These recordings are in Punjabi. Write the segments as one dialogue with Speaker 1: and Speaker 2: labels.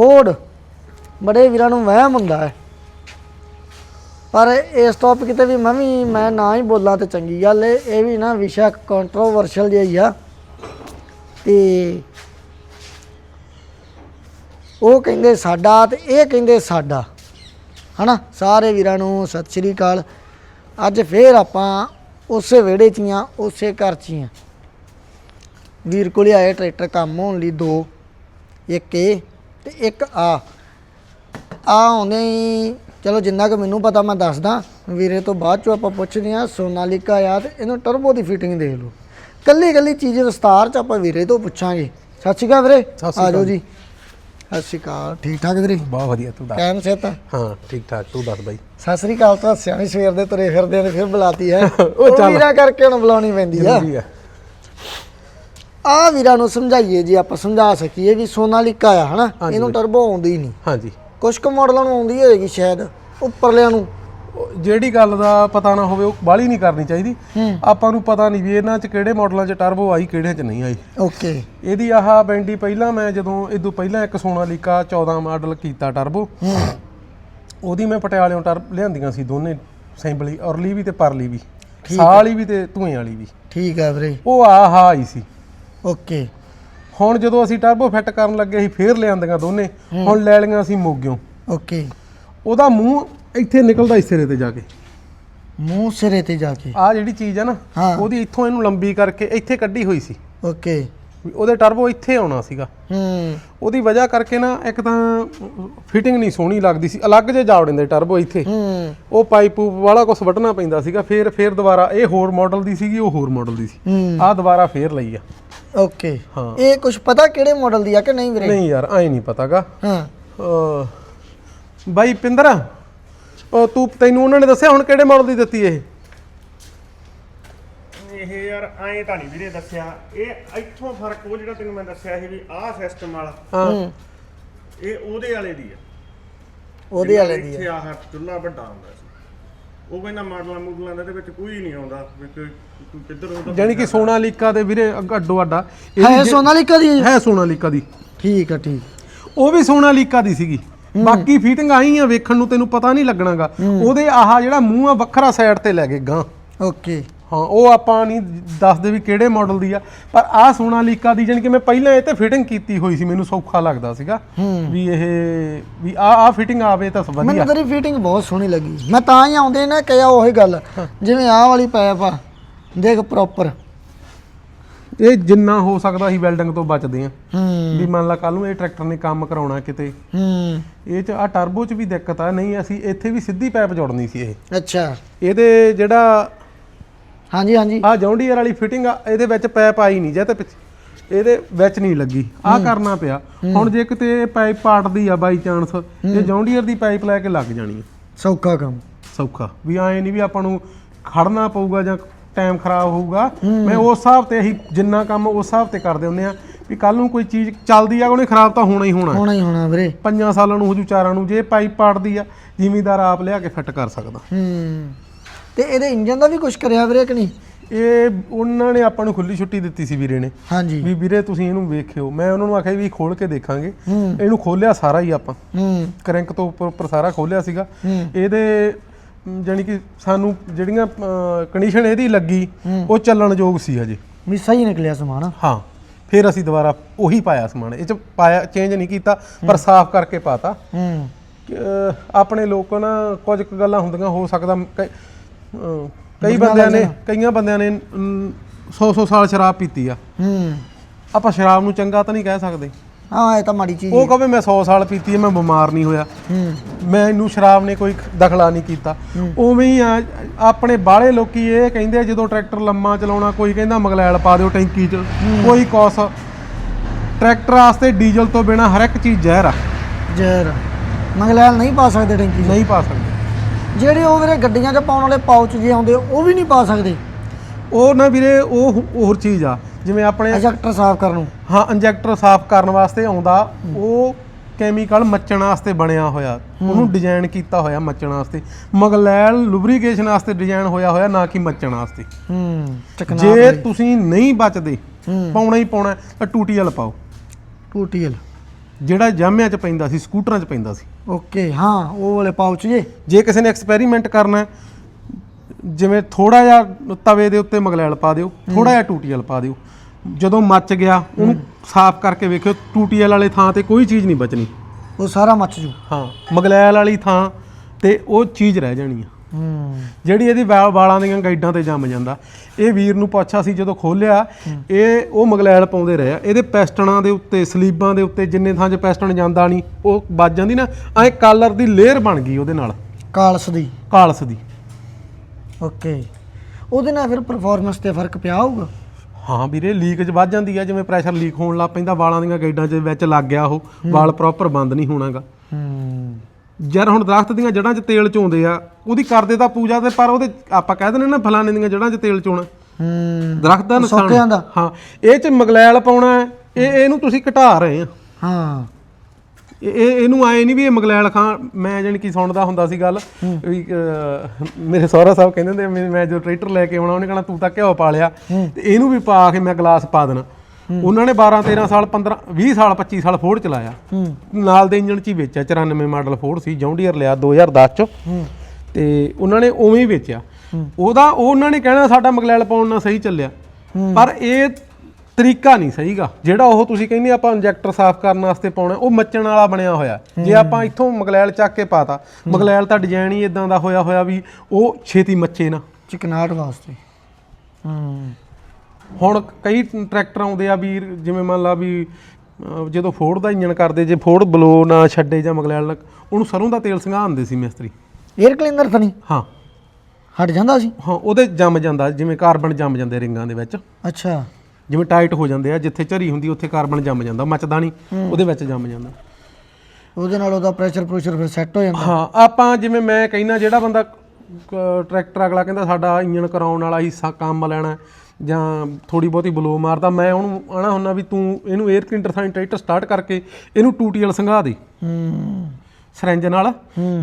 Speaker 1: ਖੋੜ। ਬੜੇ ਵੀਰਾਂ ਨੂੰ ਵਹਿਮ ਹੁੰਦਾ ਹੈ। ਪਰ ਇਸ ਟੌਪਿਕ ਕਿਤੇ ਵੀ ਮੈਂ ਵੀ, ਮੈਂ ਨਾ ਹੀ ਬੋਲਾਂ ਤੇ ਚੰਗੀ ਗੱਲ ਏ। ਇਹ ਵੀ ਨਾ ਵਿਸ਼ਾ ਕੰਟਰੋਵਰਸ਼ਲ ਜਿਹਾ ਹੀ ਆ। ਤੇ ਉਹ ਕਹਿੰਦੇ ਸਾਡਾ ਤੇ ਇਹ ਕਹਿੰਦੇ ਸਾਡਾ। ਹਨਾ? ਸਾਰੇ ਵੀਰਾਂ ਨੂੰ ਸਤਿ ਸ਼੍ਰੀ ਅਕਾਲ। ਅੱਜ ਫੇਰ ਆਪਾਂ ਉਸੇ ਵਿਹੜੇ 'ਚ ਹੀ ਆ, ਉਸੇ ਘਰ 'ਚ ਹੀ ਆ। ਵੀਰ ਕੋਲੇ ਆਏ, ਟਰੈਕਟਰ ਕੰਮ ਹੋਣ ਲਈ ਦੋ। ਇੱਕ ਇਹ ਤੇ ਇੱਕ ਆ। ਆ ਆਉਂਦੇ ਹੀ ਚਲੋ ਜਿੰਨਾ ਕਿ ਮੈਨੂੰ ਪਤਾ ਮੈਂ ਦੱਸਦਾ ਵੀਰੇ ਤੋਂ ਬਾਅਦ ਚੋਂ ਆਪਾਂ ਪੁੱਛਦੇ ਆ ਸੋਨਾਲੀਕਾ ਆ ਤੇ ਇਹਨੂੰ ਟਰਬੋ ਦੀ ਫਿਟਿੰਗ ਦੇਖ ਲਓ। ਕੱਲੀ ਕੱਲੀ ਚੀਜ਼ ਵਿਸਤਾਰ ਚ ਆਪਾਂ ਵੀਰੇ ਤੋਂ ਪੁੱਛਾਂਗੇ। ਸਤਿ ਸ਼੍ਰੀ ਅਕਾਲ ਵੀਰੇ। ਆ ਜਾਓ। ਜੀ। ਸਤਿ ਸ਼੍ਰੀ ਅਕਾਲ। ਠੀਕ ਠਾਕ ਵੀਰੇ?
Speaker 2: ਬਹੁਤ ਵਧੀਆ ਤੂੰ ਦੱਸ।
Speaker 1: ਕੈਮ ਸੇ ਤਾਂ
Speaker 2: ਹਾਂ ਠੀਕ ਠਾਕ ਤੂੰ ਦੱਸ ਬਾਈ।
Speaker 1: ਸਤਿ ਸ੍ਰੀ ਅਕਾਲ ਤਾਂ ਸਿਆਣੀ ਸਵੇਰ ਦੇ ਤੁਰੇ ਫਿਰਦੇ ਨੇ ਫਿਰ ਬੁਲਾਤੀ ਹੈ।
Speaker 2: ਉਹ।
Speaker 1: ਵੀਰਾਂ ਕਰਕੇ ਹੁਣ ਬੁਲਾਉਣੀ ਪੈਂਦੀ ਆ।
Speaker 2: ਆ
Speaker 1: ਆ ਵੀਰਾਂ ਨੂੰ ਸਮਝਾਈਏ ਜੀ ਆਪਾਂ ਸਮਝਾ ਸਕੀਏ ਵੀ ਸੋਨਾਲੀਕਾ ਆ ਹਨਾ?
Speaker 2: ਹਾਂਜੀ
Speaker 1: ਇਹਨੂੰ। ਟਰਬੋ ਆਉਂਦੀ ਨਹੀਂ।
Speaker 2: ਹਾਂਜੀ।
Speaker 1: ਕੁਝ ਕੁ ਮਾਡਲਾਂ ਨੂੰ ਆਉਂਦੀ ਹੋਏਗੀ ਸ਼ਾਇਦ ਉੱਪਰਲਿਆਂ ਨੂੰ।
Speaker 2: ਜਿਹੜੀ ਗੱਲ ਦਾ ਪਤਾ ਨਾ ਹੋਵੇ ਉਹ ਬਾਹਲੀ ਨਹੀਂ ਕਰਨੀ ਚਾਹੀਦੀ। ਆਪਾਂ ਨੂੰ ਪਤਾ ਨਹੀਂ ਵੀ ਇਹਨਾਂ 'ਚ ਕਿਹੜੇ ਮਾਡਲਾਂ 'ਚ ਟਰਬੋ ਆਈ ਕਿਹੜਿਆਂ 'ਚ ਨਹੀਂ ਆਈ।
Speaker 1: ਓਕੇ।
Speaker 2: ਇਹਦੀ ਆਹ ਬੈਂਡੀ ਪਹਿਲਾਂ ਮੈਂ ਜਦੋਂ ਇਦੋਂ ਪਹਿਲਾਂ ਇੱਕ ਸੋਨਾਲੀਕਾ 14 ਮਾਡਲ ਕੀਤਾ ਟਰਬੋ ਉਹਦੀ ਮੈਂ ਪਟਿਆਲਿਓਂ ਟਰ ਲਿਆਂਦੀਆਂ ਸੀ ਦੋਨੇ ਅਸੈਂਬਲੀ ਔਰਲੀ ਵੀ ਤੇ ਪਰਲੀ ਵੀ। ਸਾਹ ਵਾਲੀ ਵੀ ਤੇ ਧੂਏ ਵਾਲੀ ਵੀ।
Speaker 1: ਠੀਕ ਹੈ ਵੀਰੇ।
Speaker 2: ਉਹ ਆਹ ਆਈ ਸੀ।
Speaker 1: ਓਕੇ।
Speaker 2: ਹੁਣ ਜਦੋਂ ਅਸੀਂ ਟਰਬੋ ਫਿੱਟ ਕਰਨ ਲੱਗੇ ਅਸੀਂ ਫੇਰ ਲਿਆਂਦੀਆਂ ਦੋਨੇ। ਹੁਣ ਲੈ ਲਈਆਂ ਅਸੀਂ ਮੋਗਿਓ।
Speaker 1: ਓਕੇ।
Speaker 2: ਉਹਦਾ ਮੂੰਹ ਇੱਥੇ ਨਿਕਲਦਾ ਇਸ ਸਿਰੇ ਤੇ ਜਾ ਕੇ।
Speaker 1: ਮੂੰਹ ਸਿਰੇ ਤੇ ਜਾ ਕੇ।
Speaker 2: ਆਹ ਜਿਹੜੀ ਚੀਜ਼ ਆ ਨਾ
Speaker 1: ਹਾਂ।
Speaker 2: ਉਹਦੀ ਇੱਥੋਂ ਇਹਨੂੰ ਲੰਬੀ ਕਰਕੇ ਇੱਥੇ ਕੱਢੀ ਹੋਈ ਸੀ।
Speaker 1: ਓਕੇ।
Speaker 2: ਵੀ ਉਹਦੇ ਟਰਬੋ ਇੱਥੇ ਆਉਣਾ ਸੀਗਾ।
Speaker 1: ਹੂੰ।
Speaker 2: ਉਹਦੀ ਵਜ੍ਹਾ ਕਰਕੇ ਨਾ ਇੱਕ ਤਾਂ ਫਿਟਿੰਗ ਨਹੀਂ ਸੋਹਣੀ ਲੱਗਦੀ ਸੀ। ਅਲੱਗ ਜੇ ਜਾ ਵੜਦੇ ਟਰਬੋ ਇੱਥੇ।
Speaker 1: ਹੂੰ।
Speaker 2: ਉਹ ਪਾਈਪ ਪੂਪ ਵਾਲਾ ਕੁਝ ਵੱਢਣਾ ਪੈਂਦਾ ਸੀਗਾ। ਫੇਰ ਫੇਰ ਦੁਬਾਰਾ ਇਹ ਹੋਰ ਮਾਡਲ ਦੀ ਸੀਗੀ ਉਹ ਹੋਰ ਮਾਡਲ ਦੀ ਸੀ।
Speaker 1: ਹੂੰ।
Speaker 2: ਆਹ ਦੁਬਾਰਾ ਫੇਰ ਲਈ ਆ।
Speaker 1: ਓਕੇ।
Speaker 2: ਹਾਂ।
Speaker 1: ਇਹ ਕੁਝ ਪਤਾ ਕਿਹੜੇ ਮਾਡਲ ਦੀ ਆ ਕਿ ਨਹੀਂ ਵੀਰੇ?
Speaker 2: ਨਹੀਂ ਯਾਰ ਐ ਨਹੀਂ ਪਤਾਗਾ।
Speaker 1: ਹਾਂ।
Speaker 2: ਅਹ ਬਾਈ ਪਿੰਦਰ ਉਹ ਤੂੰ ਤੈਨੂੰ ਉਹਨਾਂ ਨੇ ਦੱਸਿਆ ਹੁਣ ਕਿਹੜੇ ਮਾਡਲ ਦੀ ਦਿੱਤੀ ਇਹ?
Speaker 3: ਇਹ ਯਾਰ ਐਂ ਤਾਂ ਨਹੀਂ ਵੀਰੇ ਦੱਸਿਆ। ਇਹ ਇੱਥੋਂ ਫ਼ਰਕ ਉਹ ਜਿਹੜਾ ਤੈਨੂੰ ਮੈਂ ਦੱਸਿਆ ਸੀ ਵੀ ਆਹ ਸਿਸਟਮ ਵਾਲਾ
Speaker 2: ਹਾਂ।
Speaker 3: ਇਹ ਉਹਦੇ ਵਾਲੇ ਦੀ ਆ।
Speaker 1: ਉਹਦੇ ਵਾਲੇ ਦੀ
Speaker 3: ਇੱਥੇ
Speaker 1: ਆ
Speaker 3: ਆਹ ਚੁੱਲਾ ਵੱਡਾ ਹੁੰਦਾ ਸੀ ਉਹ ਕਹਿੰਦਾ ਮਾਡਲਾਂ ਮੂਡਲਾਂ ਦੇ ਵਿੱਚ ਕੋਈ ਨਹੀਂ ਆਉਂਦਾ ਵੀ ਕੋਈ ਕੋਈ ਕਿੱਧਰ ਹੁੰਦਾ।
Speaker 2: ਜਾਨੀ ਕਿ ਸੋਨਾਲੀਕਾ ਦੇ ਵੀਰੇ ਅੱਗ- ਅੱਡੋ ਅੱਡਾ
Speaker 1: ਹੈ ਸੋਨਾਲੀਕਾ ਦੀ
Speaker 2: ਹੈ ਸੋਨਾਲੀਕਾ ਦੀ।
Speaker 1: ਠੀਕ ਆ ਠੀਕ।
Speaker 2: ਉਹ ਵੀ ਸੋਨਾਲੀਕਾ ਦੀ ਸੀਗੀ। ਬਾਕੀ ਫੀਟਿੰਗ ਆਈ ਆ ਵੇਖਣ ਨੂੰ ਤੈਨੂੰ ਪਤਾ ਨਹੀਂ ਲੱਗਣਾਗਾ। ਉਹਦੇ ਆਹ ਜਿਹੜਾ ਮੂੰਹ ਆ ਵੱਖਰਾ ਸਾਈਡ ਤੇ ਲੈ ਗਏ ਗਾਂ
Speaker 1: ਓਕੇ।
Speaker 2: ਹਾਂ ਉਹ ਆਪਾਂ ਨਹੀਂ ਦੱਸਦੇ ਵੀ ਕਿਹੜੇ ਮਾਡਲ ਦੀ ਆ ਪਰ ਆਹ ਸੋਨਾਲੀਕਾ ਦੀ ਜਾਨੀ ਕਿ ਮੈਂ ਪਹਿਲਾਂ ਇਹ ਤੇ ਫਿਟਿੰਗ ਕੀਤੀ ਹੋਈ ਸੀ ਮੈਨੂੰ ਸੌਖਾ ਲੱਗਦਾ ਸੀਗਾ ਵੀ ਇਹ ਵੀ ਆ ਆ ਫਿਟਿੰਗ ਆਵੇ ਤਾਂ ਵਧੀਆ।
Speaker 1: ਮੈਨੂੰ ਤੇਰੀ ਫਿਟਿੰਗ ਬਹੁਤ ਸੋਹਣੀ ਲੱਗੀ। ਮੈਂ ਤਾਂ ਹੀ ਆਉਂਦੇ ਨਾ ਕਿਹਾ ਉਹੀ ਗੱਲ ਜਿਵੇਂ ਆਹ ਵਾਲੀ ਪਾਇਪ ਆ ਦੇਖ ਪ੍ਰੋਪਰ
Speaker 2: ਇਹ ਜਿੰਨਾ ਹੋ ਸਕਦਾ ਅਸੀਂ ਵੈਲਡਿੰਗ ਤੋਂ ਬਚਦੇ ਆ ਵੀ ਮੰਨ ਲਾ ਕੱਲ ਨੂੰ ਇਹ ਟਰੈਕਟਰ ਨੇ ਕੰਮ ਕਰਾਉਣਾ ਕਿਤੇ।
Speaker 1: ਹੂੰ।
Speaker 2: ਇਹ ਚ ਆ ਟਰਬੋ ਚ ਵੀ ਦਿੱਕਤ ਆ ਨਹੀਂ ਅਸੀਂ ਇੱਥੇ ਵੀ ਸਿੱਧੀ ਪਾਈਪ ਜੋੜਨੀ ਸੀ ਇਹ।
Speaker 1: ਅੱਛਾ।
Speaker 2: ਇਹਦੇ ਜਿਹੜਾ
Speaker 1: ਹਾਂਜੀ ਹਾਂਜੀ।
Speaker 2: ਆ ਜੌਂਡੀਅਰ ਵਾਲੀ ਫਿਟਿੰਗ ਆ ਇਹਦੇ ਵਿੱਚ ਪਾਈਪ ਆਈ ਨਹੀਂ ਜਾਂ ਤੇ ਪਿੱਛੇ। ਇਹਦੇ ਵਿੱਚ ਨਹੀਂ ਲੱਗੀ। ਆ ਕਰਨਾ ਪਿਆ। ਹੁਣ ਜੇ ਕਿਤੇ ਪਾਈਪ ਪਾਟਦੀ ਆ ਬਾਈ ਚਾਂਸ ਇਹ ਜੌਂਡੀਅਰ ਦੀ ਪਾਈਪ ਲੈ ਕੇ ਲੱਗ ਜਾਣੀ ਆ।
Speaker 1: ਸੌਖਾ ਕੰਮ।
Speaker 2: ਸੌਖਾ। ਵੀ ਐ ਨਹੀਂ ਵੀ ਆਪਾਂ ਨੂੰ ਖੜਨਾ ਪਊਗਾ ਜਾਂ ਟਾਈਮ ਖਰਾਬ ਹੋਊਗਾ। ਮੈਂ ਉਸ ਹਿਸਾਬ ਤੇ ਅਸੀਂ ਜਿੰਨਾ ਕੰਮ ਉਸ ਹਿਸਾਬ ਤੇ ਕਰਦੇ ਹੁੰਦੇ ਆ ਵੀ ਕੱਲ ਨੂੰ ਕੋਈ ਚੀਜ਼ ਚੱਲਦੀ ਆ ਉਹਨੇ ਖਰਾਬ ਤਾਂ ਹੋਣਾ ਹੀ ਹੋਣਾ।
Speaker 1: ਹੋਣਾ ਹੀ ਹੋਣਾ ਵੀਰੇ।
Speaker 2: ਪੰਜਾਂ ਸਾਲਾਂ ਨੂੰ ਹੋ ਜੂ ਚਾਰਾਂ ਨੂੰ ਜੇ ਪਾਈਪ ਪਾੜਦੀ ਆ ਜ਼ਿਮੀਦਾਰ ਆਪ ਲਿਆ ਕੇ ਫਿੱਟ ਕਰ ਸਕਦਾ।
Speaker 1: ਹੂੰ। ਤੇ ਇਹਦੇ ਇੰਜਨ ਦਾ ਵੀ ਕੁਝ ਕਰਿਆ ਵੀਰੇ ਕਿ ਨਹੀਂ?
Speaker 2: ਇਹ ਉਹਨਾਂ ਨੇ ਆਪਾਂ ਨੂੰ ਖੁੱਲੀ ਛੁੱਟੀ ਦਿੱਤੀ ਸੀ ਵੀਰੇ ਨੇ।
Speaker 1: ਹਾਂਜੀ।
Speaker 2: ਵੀ ਵੀਰੇ ਤੁਸੀਂ ਇਹਨੂੰ ਵੇਖਿਓ। ਮੈਂ ਉਹਨਾਂ ਨੂੰ ਆਖਿਆ ਵੀ ਖੋਲ ਕੇ ਦੇਖਾਂਗੇ। ਇਹਨੂੰ ਖੋਲਿਆ ਸਾਰਾ ਹੀ ਆਪਾਂ।
Speaker 1: ਹੂੰ।
Speaker 2: ਕਰੰਕ ਤੋਂ ਉੱਪਰ ਉੱਪਰ ਸਾਰਾ ਖੋਲਿਆ ਸੀਗਾ। ਇਹਦੇ ਜਾਣੀ ਕਿ ਸਾਨੂੰ ਜਿਹੜੀਆਂ ਕੰਡੀਸ਼ਨ ਇਹਦੀ ਲੱਗੀ ਉਹ ਚੱਲਣ ਯੋਗ ਸੀ ਹਜੇ।
Speaker 1: ਵੀ ਸਹੀ ਨਿਕਲਿਆ ਸਮਾਨ।
Speaker 2: ਹਾਂ। ਫਿਰ ਅਸੀਂ ਦੁਬਾਰਾ ਉਹੀ ਪਾਇਆ ਸਮਾਨ। ਇਹ ਚ ਪਾਇਆ ਚੇਂਜ ਨਹੀਂ ਕੀਤਾ ਪਰ ਸਾਫ਼ ਕਰਕੇ ਪਾਤਾ।
Speaker 1: ਹੂੰ।
Speaker 2: ਆਪਣੇ ਲੋਕ ਨਾ ਕੁਝ ਕੁ ਗੱਲਾਂ ਹੁੰਦੀਆਂ ਹੋ ਸਕਦਾ ਅਹ, ਕਈ ਬੰਦਿਆਂ ਨੇ ਕਈਆਂ ਬੰਦਿਆਂ ਨੇ 100-100 ਸਾਲ ਸ਼ਰਾਬ ਪੀਤੀ ਆ।
Speaker 1: ਹੂੰ।
Speaker 2: ਆਪਾਂ ਸ਼ਰਾਬ ਨੂੰ ਚੰਗਾ ਤਾਂ ਨਹੀਂ ਕਹਿ ਸਕਦੇ।
Speaker 1: ਹਾਂ ਇਹ ਤਾਂ ਮਾੜੀ ਚੀਜ਼
Speaker 2: ਉਹ ਕਹੇ ਮੈਂ 100 ਸਾਲ ਪੀਤੀ ਹੈ ਮੈਂ ਬਿਮਾਰ ਨਹੀਂ ਹੋਇਆ।
Speaker 1: ਹੂੰ।
Speaker 2: ਮੈਨੂੰ ਸ਼ਰਾਬ ਨੇ ਕੋਈ ਦਖਲਾ ਨਹੀਂ ਕੀਤਾ। ਉਵੇਂ ਹੀ ਆ ਆਪਣੇ ਬਾਹਲੇ ਲੋਕੀ ਇਹ ਕਹਿੰਦੇ ਆ ਜਦੋਂ ਟਰੈਕਟਰ ਲੰਮਾ ਚਲਾਉਣਾ ਕੋਈ ਕਹਿੰਦਾ ਮਗਲੈਲ ਪਾ ਦਿਓ ਟੈਂਕੀ 'ਚ। ਕੋਈ ਕੁਛ। ਟਰੈਕਟਰ ਵਾਸਤੇ ਡੀਜ਼ਲ ਤੋਂ ਬਿਨਾ ਹਰ ਇੱਕ ਚੀਜ਼ ਜ਼ਹਿਰ ਆ।
Speaker 1: ਜ਼ਹਿਰ ਮੰਗਲੈਲ ਨਹੀਂ ਪਾ ਸਕਦੇ ਟੈਂਕੀ 'ਚ।
Speaker 2: ਨਹੀਂ ਪਾ ਸਕਦੇ।
Speaker 1: ਜਿਹੜੇ ਉਹ ਵੀਰੇ ਗੱਡੀਆਂ 'ਚ ਪਾਉਣ ਵਾਲੇ ਪਾਉਚ ਜੇ ਆਉਂਦੇ ਉਹ ਵੀ ਨਹੀਂ ਪਾ ਸਕਦੇ।
Speaker 2: ਉਹ ਨਾ ਵੀਰੇ ਉਹ ਹੋਰ ਚੀਜ਼ ਆ। ਜਿਵੇਂ ਆਪਣੇ
Speaker 1: ਐਜੈਕਟਰ ਸਾਫ਼ ਕਰਨ ਨੂੰ।
Speaker 2: ਹਾਂ ਇੰਜੈਕਟਰ ਸਾਫ਼ ਕਰਨ ਵਾਸਤੇ ਆਉਂਦਾ। ਉਹ ਕੈਮੀਕਲ ਮੱਚਣ ਵਾਸਤੇ ਬਣਿਆ ਹੋਇਆ। ਉਹਨੂੰ ਡਿਜ਼ਾਈਨ ਕੀਤਾ ਹੋਇਆ ਮੱਚਣ ਵਾਸਤੇ। ਮਗਲੈਲ ਲੁਬਰੀਕੇਸ਼ਨ ਵਾਸਤੇ ਡਿਜ਼ਾਈਨ ਹੋਇਆ ਹੋਇਆ ਨਾ ਕਿ ਮੱਚਣ ਵਾਸਤੇ।
Speaker 1: ਹੂੰ ਚਕਨਾ
Speaker 2: ਜੇ ਤੁਸੀਂ ਨਹੀਂ ਬਚਦੇ
Speaker 1: ਹੂੰ।
Speaker 2: ਪਾਉਣਾ ਹੀ ਪਾਉਣਾ ਤਾਂ ਟੂਟੀਐਲ ਪਾਓ।
Speaker 1: ਟੂਟੀਐਲ
Speaker 2: ਜਿਹੜਾ ਜਾਮਿਆਂ 'ਚ ਪੈਂਦਾ ਸੀ ਸਕੂਟਰਾਂ 'ਚ ਪੈਂਦਾ ਸੀ।
Speaker 1: ਓਕੇ ਹਾਂ ਉਹ ਵਾਲੇ ਪਾਉਚ ਜੇ।
Speaker 2: ਜੇ ਕਿਸੇ ਨੇ ਐਕਸਪੈਰੀਮੈਂਟ ਕਰਨਾ ਹੈ, ਜਿਵੇਂ ਥੋੜਾ ਜਿਹਾ ਤਵੇ ਦੇ ਉੱਤੇ ਮਗਲੈਲ ਪਾ ਦਿਓ ਥੋੜਾ ਜਿਹਾ ਟੂਟੀਐਲ ਪਾ ਦਿਓ। ਜਦੋਂ ਮੱਚ ਗਿਆ ਉਹਨੂੰ ਸਾਫ਼ ਕਰਕੇ ਵੇਖਿਓ ਟੂਟੀਐਲ ਵਾਲੇ ਥਾਂ ਤੇ ਕੋਈ ਚੀਜ਼ ਨਹੀਂ ਬਚਣੀ।
Speaker 1: ਉਹ ਸਾਰਾ ਮੱਚ ਜੂ।
Speaker 2: ਹਾਂ ਮਗਲੈਲ ਵਾਲੀ ਥਾਂ ਤੇ ਉਹ ਚੀਜ਼ ਰਹਿ ਜਾਣੀ ਆ। ਜਿਹੜੀ ਇਹਦੀ ਵਾ- ਵਾਲਾਂ ਦੀਆਂ ਗਾਈਡਾਂ ਤੇ ਜੰਮ ਜਾਂਦਾ। ਇਹ ਵੀਰ ਨੂੰ ਪੁੱਛਿਆ ਸੀ ਜਦੋਂ ਖੋਲਿਆ ਇਹ ਉਹ ਮਗਲੈਲ ਪਾਉਂਦੇ ਰਹੇ ਆ। ਇਹਦੇ ਪੈਸਟਨਾਂ ਦੇ ਉੱਤੇ ਸਲੀਬਾਂ ਦੇ ਉੱਤੇ ਜਿੰਨੇ ਥਾਂ 'ਚ ਪੈਸਟਨ ਜਾਂਦਾ ਨਹੀਂ ਉਹ ਵੱਜ ਜਾਂਦੀ ਨਾ ਐ ਕਲਰ ਦੀ ਲੇਅਰ ਬਣ ਗਈ ਉਹਦੇ ਨਾਲ।
Speaker 1: ਕਾਲਸ ਦੀ।
Speaker 2: ਕਾਲਸ ਦੀ।
Speaker 1: ਓਕੇ। ਉਹਦੇ ਨਾਲ ਫਿਰ ਪਰਫਾਰਮੈਂਸ ਤੇ ਫ਼ਰਕ ਪਿਆ ਹੋਊਗਾ?
Speaker 2: ਹਾਂ ਵੀਰੇ ਲੀਕੇਜ ਵੱਧ ਜਾਂਦੀ ਆ ਜਿਵੇਂ ਪ੍ਰੈਸ਼ਰ ਲੀਕ ਹੋਣ ਲੱਗ ਪੈਂਦਾ ਵਾਲਾਂ ਦੀਆਂ ਗਾਈਡਾਂ 'ਚ ਵਿੱਚ ਲੱਗ ਗਿਆ ਉਹ। ਵਾਲ ਪ੍ਰੋਪਰ ਬੰਦ ਨਹੀਂ ਹੋਣਾਗਾ।
Speaker 1: ਹੂੰ।
Speaker 2: ਜਦ ਹੁਣ ਦਰਖਤ ਦੀਆਂ ਜੜ੍ਹਾਂ 'ਚ ਤੇਲ ਚੋਂਦੇ ਆ ਉਹਦੀ ਕਰਦੇ ਤਾਂ ਪੂਜਾ ਤੇ ਪਰ ਉਹਦੇ ਆਪਾਂ ਕਹਿ ਦਿੰਦੇ ਨਾ ਫਲਾਣੇ ਦੀਆਂ ਜੜ੍ਹਾਂ 'ਚ ਤੇਲ ਚੋਣਾ।
Speaker 1: ਹੂੰ।
Speaker 2: ਦਰਖਤ ਦਾ ਨੁਕਸਾਨ।
Speaker 1: ਸੌਕਿਆਂ ਦਾ।
Speaker 2: ਹਾਂ ਇਹ 'ਚ ਮਗਲੈਲ ਪਾਉਣਾ ਹੈ, ਇਹ ਇਹਨੂੰ ਤੁਸੀਂ ਘਟਾ ਰਹੇ ਆ।
Speaker 1: ਹਾਂ।
Speaker 2: ਇਹ ਇਹ- ਇਹਨੂੰ ਆਏ ਨਹੀਂ ਵੀ ਇਹ ਮਗਲੈਲ ਖਾਂ ਮੈਂ ਜਾਣੀ ਕੀ ਸੁਣਦਾ ਹੁੰਦਾ ਸੀ ਗੱਲ ਵੀ ਅਹ, ਮੇਰੇ ਸਹੁਰਾ ਸਾਹਿਬ ਕਹਿੰਦੇ ਹੁੰਦੇ ਮੈਂ ਮੈਂ ਜਦੋਂ ਟਰੈਕਟਰ ਲੈ ਕੇ ਆਉਣਾ ਉਹਨੇ ਕਹਣਾ ਤੂੰ ਤਾਂ ਘਿਓ ਪਾ ਲਿਆ। ਤੇ ਇਹਨੂੰ ਵੀ ਪਾ ਕੇ ਮੈਂ ਗਲਾਸ ਪਾ ਦੇਣਾ। ਉਹਨਾਂ ਨੇ 12 13 ਸਾਲ 15 20 ਸਾਲ 25 ਸਾਲ ਫੋਰਡ ਚਲਾਇਆ।
Speaker 1: ਹੂੰ।
Speaker 2: ਨਾਲ ਦੇ ਇੰਜਣ 'ਚ ਹੀ ਵੇਚਿਆ 94 ਮਾਡਲ ਫੋਰਡ ਸੀ ਜੌਂਡੀਅਰ ਲਿਆ 2010 ਚ।
Speaker 1: ਹੂੰ।
Speaker 2: ਤੇ ਉਹਨਾਂ ਨੇ ਉਵੇਂ ਹੀ ਵੇਚਿਆ। ਉਹਦਾ ਉਹ ਉਹਨਾਂ ਨੇ ਕਹਿਣਾ ਸਾਡਾ ਮਗਲੈਲ ਪਾਉਣ ਨਾਲ ਸਹੀ ਚੱਲਿਆ। ਪਰ ਇਹ ਤਰੀਕਾ ਨਹੀਂ ਸਹੀਗਾ। ਜਿਹੜਾ ਉਹ ਤੁਸੀਂ ਕਹਿੰਦੇ ਆਪਾਂ ਇੰਜੈਕਟਰ ਸਾਫ਼ ਕਰਨ ਵਾਸਤੇ ਪਾਉਣਾ ਉਹ ਮੱਚਣ ਵਾਲਾ ਬਣਿਆ ਹੋਇਆ। ਜੇ ਆਪਾਂ ਇੱਥੋਂ ਮਗਲੈਲ ਚੱਕ ਕੇ ਪਾਤਾ ਮਗਲੈਲ ਤਾਂ ਡਿਜ਼ਾਈਨ ਹੀ ਇਦਾਂ ਦਾ ਹੋਇਆ ਹੋਇਆ ਵੀ ਉਹ ਛੇਤੀ ਮੱਚੇ ਨਾ।
Speaker 1: ਚਿਕਨਾਟ ਵਾਸਤੇ। ਹੂੰ।
Speaker 2: ਹੁਣ ਕਈ ਟਰੈਕਟਰ ਆਉਂਦੇ ਆ ਵੀਰ ਜਿਵੇਂ ਮੰਨ ਲਾ ਵੀ ਜਦੋਂ ਫੋਰਡ ਦਾ ਇੰਜਨ ਕਰਦੇ ਜੇ ਫੋਰਡ ਬਲੋ ਨਾ ਛੱਡੇ ਜਾਂ ਮਗਲੈਲ ਉਹਨੂੰ ਸਰੋਂ ਦਾ ਤੇਲ ਸੰਘਾਉਂਦੇ ਸੀ ਮਿਸਤਰੀ।
Speaker 1: 에ਅਰ ਕਲੀਨਰ ਤਾਂ ਨਹੀਂ?
Speaker 2: ਹਾਂ।
Speaker 1: ਹਟ ਜਾਂਦਾ ਸੀ?
Speaker 2: ਹਾਂ ਉਹਦੇ ਜੰਮ ਜਾਂਦਾ ਜਿਵੇਂ ਕਾਰਬਨ ਜੰਮ ਜਾਂਦੇ ਰਿੰਗਾਂ ਦੇ ਵਿੱਚ।
Speaker 1: ਅੱਛਾ।
Speaker 2: ਜਿਵੇਂ ਟਾਈਟ ਹੋ ਜਾਂਦੇ ਆ ਜਿੱਥੇ ਝਰੀ ਹੁੰਦੀ ਉੱਥੇ ਕਾਰਬਨ ਜੰਮ ਜਾਂਦਾ ਮੱਚਦਾ ਨਹੀਂ ਉਹਦੇ ਵਿੱਚ ਜੰਮ ਜਾਂਦਾ।
Speaker 1: ਉਹਦੇ ਨਾਲ ਉਹਦਾ ਪ੍ਰੈਸ਼ਰ ਪ੍ਰੈਸ਼ਰ ਫਿਰ ਸੈੱਟ ਹੋ ਜਾਂਦਾ।
Speaker 2: ਹਾਂ ਆਪਾਂ ਜਿਵੇਂ ਮੈਂ ਕਹਿੰਦਾ ਜਿਹੜਾ ਬੰਦਾ ਟਰੈਕਟਰ ਅਗਲਾ ਕਹਿੰਦਾ ਸਾਡਾ ਇੰਜਨ ਕਰਾਉਣ ਵਾਲਾ ਹਿੱਸਾ ਕੰਮ ਲੈਣਾ ਜਾਂ ਥੋੜੀ ਬਹੁਤੀ ਬਲੋ ਮਾਰਦਾ ਮੈਂ ਉਹਨੂੰ ਆਣਾ ਹੁੰਦਾ ਵੀ ਤੂੰ ਇਹਨੂੰ 에ਅਰ ਕਲੀਨਰ ਥਾਂ ਟਰੈਕਟਰ ਸਟਾਰਟ ਕਰਕੇ ਇਹਨੂੰ ਟੂਟੀਐਲ ਸੰਘਾ ਦੇ।
Speaker 1: ਹੂੰ।
Speaker 2: ਸਰੰਜ ਨਾਲ।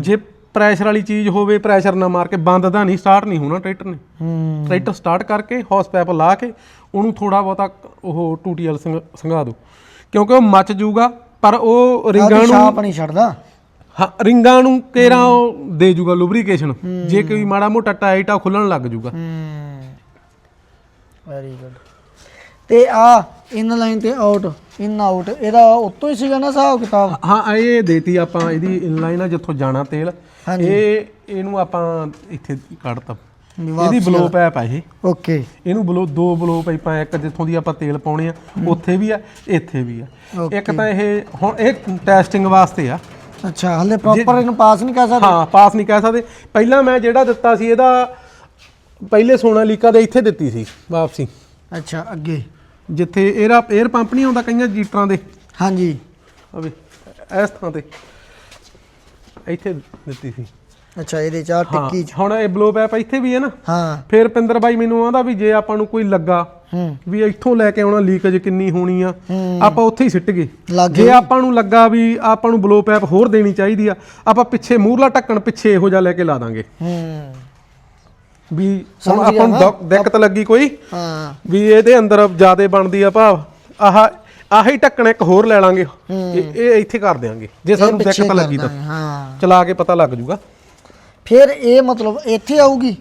Speaker 2: ਜੇ ਪ੍ਰੈਸ਼ਰ ਵਾਲੀ ਚੀਜ਼ ਹੋਵੇ ਪ੍ਰੈਸ਼ਰ ਨਾ ਮਾਰ ਕੇ ਬੰਦ ਦਾ ਨਹੀਂ ਸਟਾਰਟ ਨਹੀਂ ਹੋਣਾ ਟਰੈਕਟਰ ਨੇ।
Speaker 1: ਹੂੰ।
Speaker 2: ਟਰੈਕਟਰ ਸਟਾਰਟ ਕਰਕੇ ਹੌਸ ਪੈਪ ਲਾ ਕੇ ਉਹਨੂੰ ਥੋੜਾ ਬਹੁਤਾ ਉਹ ਟੂਟੀਐਲ ਸੰਘਾ ਦਿਓ। ਕਿਉਂਕਿ ਉਹ ਮੱਚ ਜਾਊਗਾ ਪਰ ਉਹ ਰਿੰਗਾਂ ਨੂੰ
Speaker 1: ਛਾਪ ਨਹੀਂ ਛੱਡਦਾ?
Speaker 2: ਹਾਂ ਰਿੰਗਾਂ ਨੂੰ ਕੇਰਾ ਉਹ ਦੇ ਜੂਗਾ ਲੁਬਰੀਕੇਸ਼ਨ ਜੇ ਕੋਈ ਮਾੜਾ ਮੋਟਾ ਟਾਈਟ ਆ ਖੁੱਲਣ ਲੱਗ ਜੂਗਾ
Speaker 1: ਹੂੰ। ਵੈਰੀ ਗੁੱਡ ਤੇ ਆ ਇਨ ਲਾਈਨ ਤੇ ਆਊਟ ਇਨ ਆਊਟ ਇਹਦਾ ਉਤੋਂ ਹੀ ਸੀਗਾ ਨਾ ਹਿਸਾਬ ਕਿਤਾਬ?
Speaker 2: ਹਾਂ ਇਹ ਦੇਤੀ ਆਪਾਂ ਇਹਦੀ ਇਨਲਾਈਨ ਆ ਜਿੱਥੋਂ ਜਾਣਾ ਤੇਲ। ਇਹ ਇਹਨੂੰ ਆਪਾਂ ਇੱਥੇ ਕੱਢਤਾ। ਇਹਦੀ ਬਲੋ ਪੈਪ ਆ ਇਹ।
Speaker 1: ਓਕੇ
Speaker 2: ਇਹਨੂੰ ਬਲੋ ਦੋ ਬਲੋ ਪਾਈਪਾਂ ਇੱਕ ਜਿੱਥੋਂ ਦੀ ਆਪਾਂ ਤੇਲ ਪਾਉਣੇ ਆ ਉੱਥੇ ਵੀ ਆ ਇੱਥੇ ਵੀ ਆ। ਇੱਕ ਤਾਂ ਇਹ ਹੁਣ ਇਹ ਟੈਸਟਿੰਗ ਵਾਸਤੇ ਆ।
Speaker 1: ਅੱਛਾ ਹਲੇ ਪ੍ਰੋਪਰ ਇਹਨੂੰ ਪਾਸ ਨਹੀਂ ਕਰ ਸਕਦੇ?
Speaker 2: ਹਾਂ ਪਾਸ ਨਹੀਂ ਕਹਿ ਸਕਦੇ। ਪਹਿਲਾਂ ਮੈਂ ਜਿਹੜਾ ਦਿੱਤਾ ਸੀ ਇਹਦਾ ਪਹਿਲੇ ਸੋਨਾਲੀਕਾ ਦੇ ਇੱਥੇ ਦਿੱਤੀ ਸੀ ਵਾਪਸੀ।
Speaker 1: ਅੱਛਾ ਅੱਗੇ।
Speaker 2: ਜਿੱਥੇ 에ਅਰ 에ਅਰ ਪੰਪ ਨਹੀਂ ਆਉਂਦਾ ਕਈਆਂ ਜੀਟਰਾਂ ਦੇ।
Speaker 1: ਹਾਂਜੀ।
Speaker 2: ਅਵੇ ਇਸ ਥਾਂ ਤੇ ਇੱਥੇ ਦਿੱਤੀ ਸੀ।
Speaker 1: ਅੱਛਾ ਇਹਦੇ ਚਾਰ ਟਿੱਕੀ ਚ।
Speaker 2: ਹੁਣ ਇਹ ਬਲੋ ਪੈਪ ਇੱਥੇ ਵੀ ਹੈ ਨਾ।
Speaker 1: ਹਾਂ।
Speaker 2: ਫਿਰ ਪਿੰਦਰ ਬਾਈ ਮੈਨੂੰ ਆਂਦਾ ਵੀ ਜੇ ਆਪਾਂ ਨੂੰ ਕੋਈ ਲੱਗਾ
Speaker 1: ਹੂੰ।
Speaker 2: ਵੀ ਇੱਥੋਂ ਲੈ ਕੇ ਆਉਣਾ ਲੀਕੇਜ ਕਿੰਨੀ ਹੋਣੀ ਆ ਆਪਾਂ ਉੱਥੇ ਹੀ ਸਿੱਟ ਗਏ। ਜੇ ਆਪਾਂ ਨੂੰ ਲੱਗਾ ਵੀ ਆਪਾਂ ਨੂੰ ਬਲੋ ਪੈਪ ਹੋਰ ਦੇਣੀ ਚਾਹੀਦੀ ਆ ਆਪਾਂ ਪਿੱਛੇ ਮੂਰਲਾ ਢੱਕਣ ਪਿੱਛੇ ਇਹੋ ਜਿਹਾ ਲੈ ਕੇ ਲਾ ਦਾਂਗੇ।
Speaker 1: ਹੂੰ।
Speaker 2: ਵੀ ਹੁਣ
Speaker 1: ਸਮਝ
Speaker 2: ਆਪਾਂ ਨੂੰ ਦਿੱਕਤ ਲੱਗੀ ਕੋਈ?
Speaker 1: ਹਾਂ।
Speaker 2: ਵੀ ਇਹਦੇ ਅੰਦਰ ਜਿਆਦੇ ਬਣਦੀ ਆ ਭਾਵ। ਆਹ ਆਹੀ ਢੱਕਣ ਇੱਕ ਹੋਰ ਲੈ ਲਾਂਗੇ। ਇਹ ਇਹ ਇੱਥੇ ਕਰ ਦਿਆਂਗੇ। ਜੇ ਸਾਨੂੰ
Speaker 1: ਪਿੱਛੇ
Speaker 2: ਦਿੱਕਤ ਲੱਗੀ ਤਾਂ।
Speaker 1: ਕਰਨਾ ਹੈ, ਹਾਂ।
Speaker 2: ਚਲਾ ਕੇ ਪਤਾ ਲੱਗ ਜੂਗਾ।
Speaker 1: ਫਿਰ ਇਹ ਮਤਲਬ ਇੱਥੇ ਆਊਗੀ?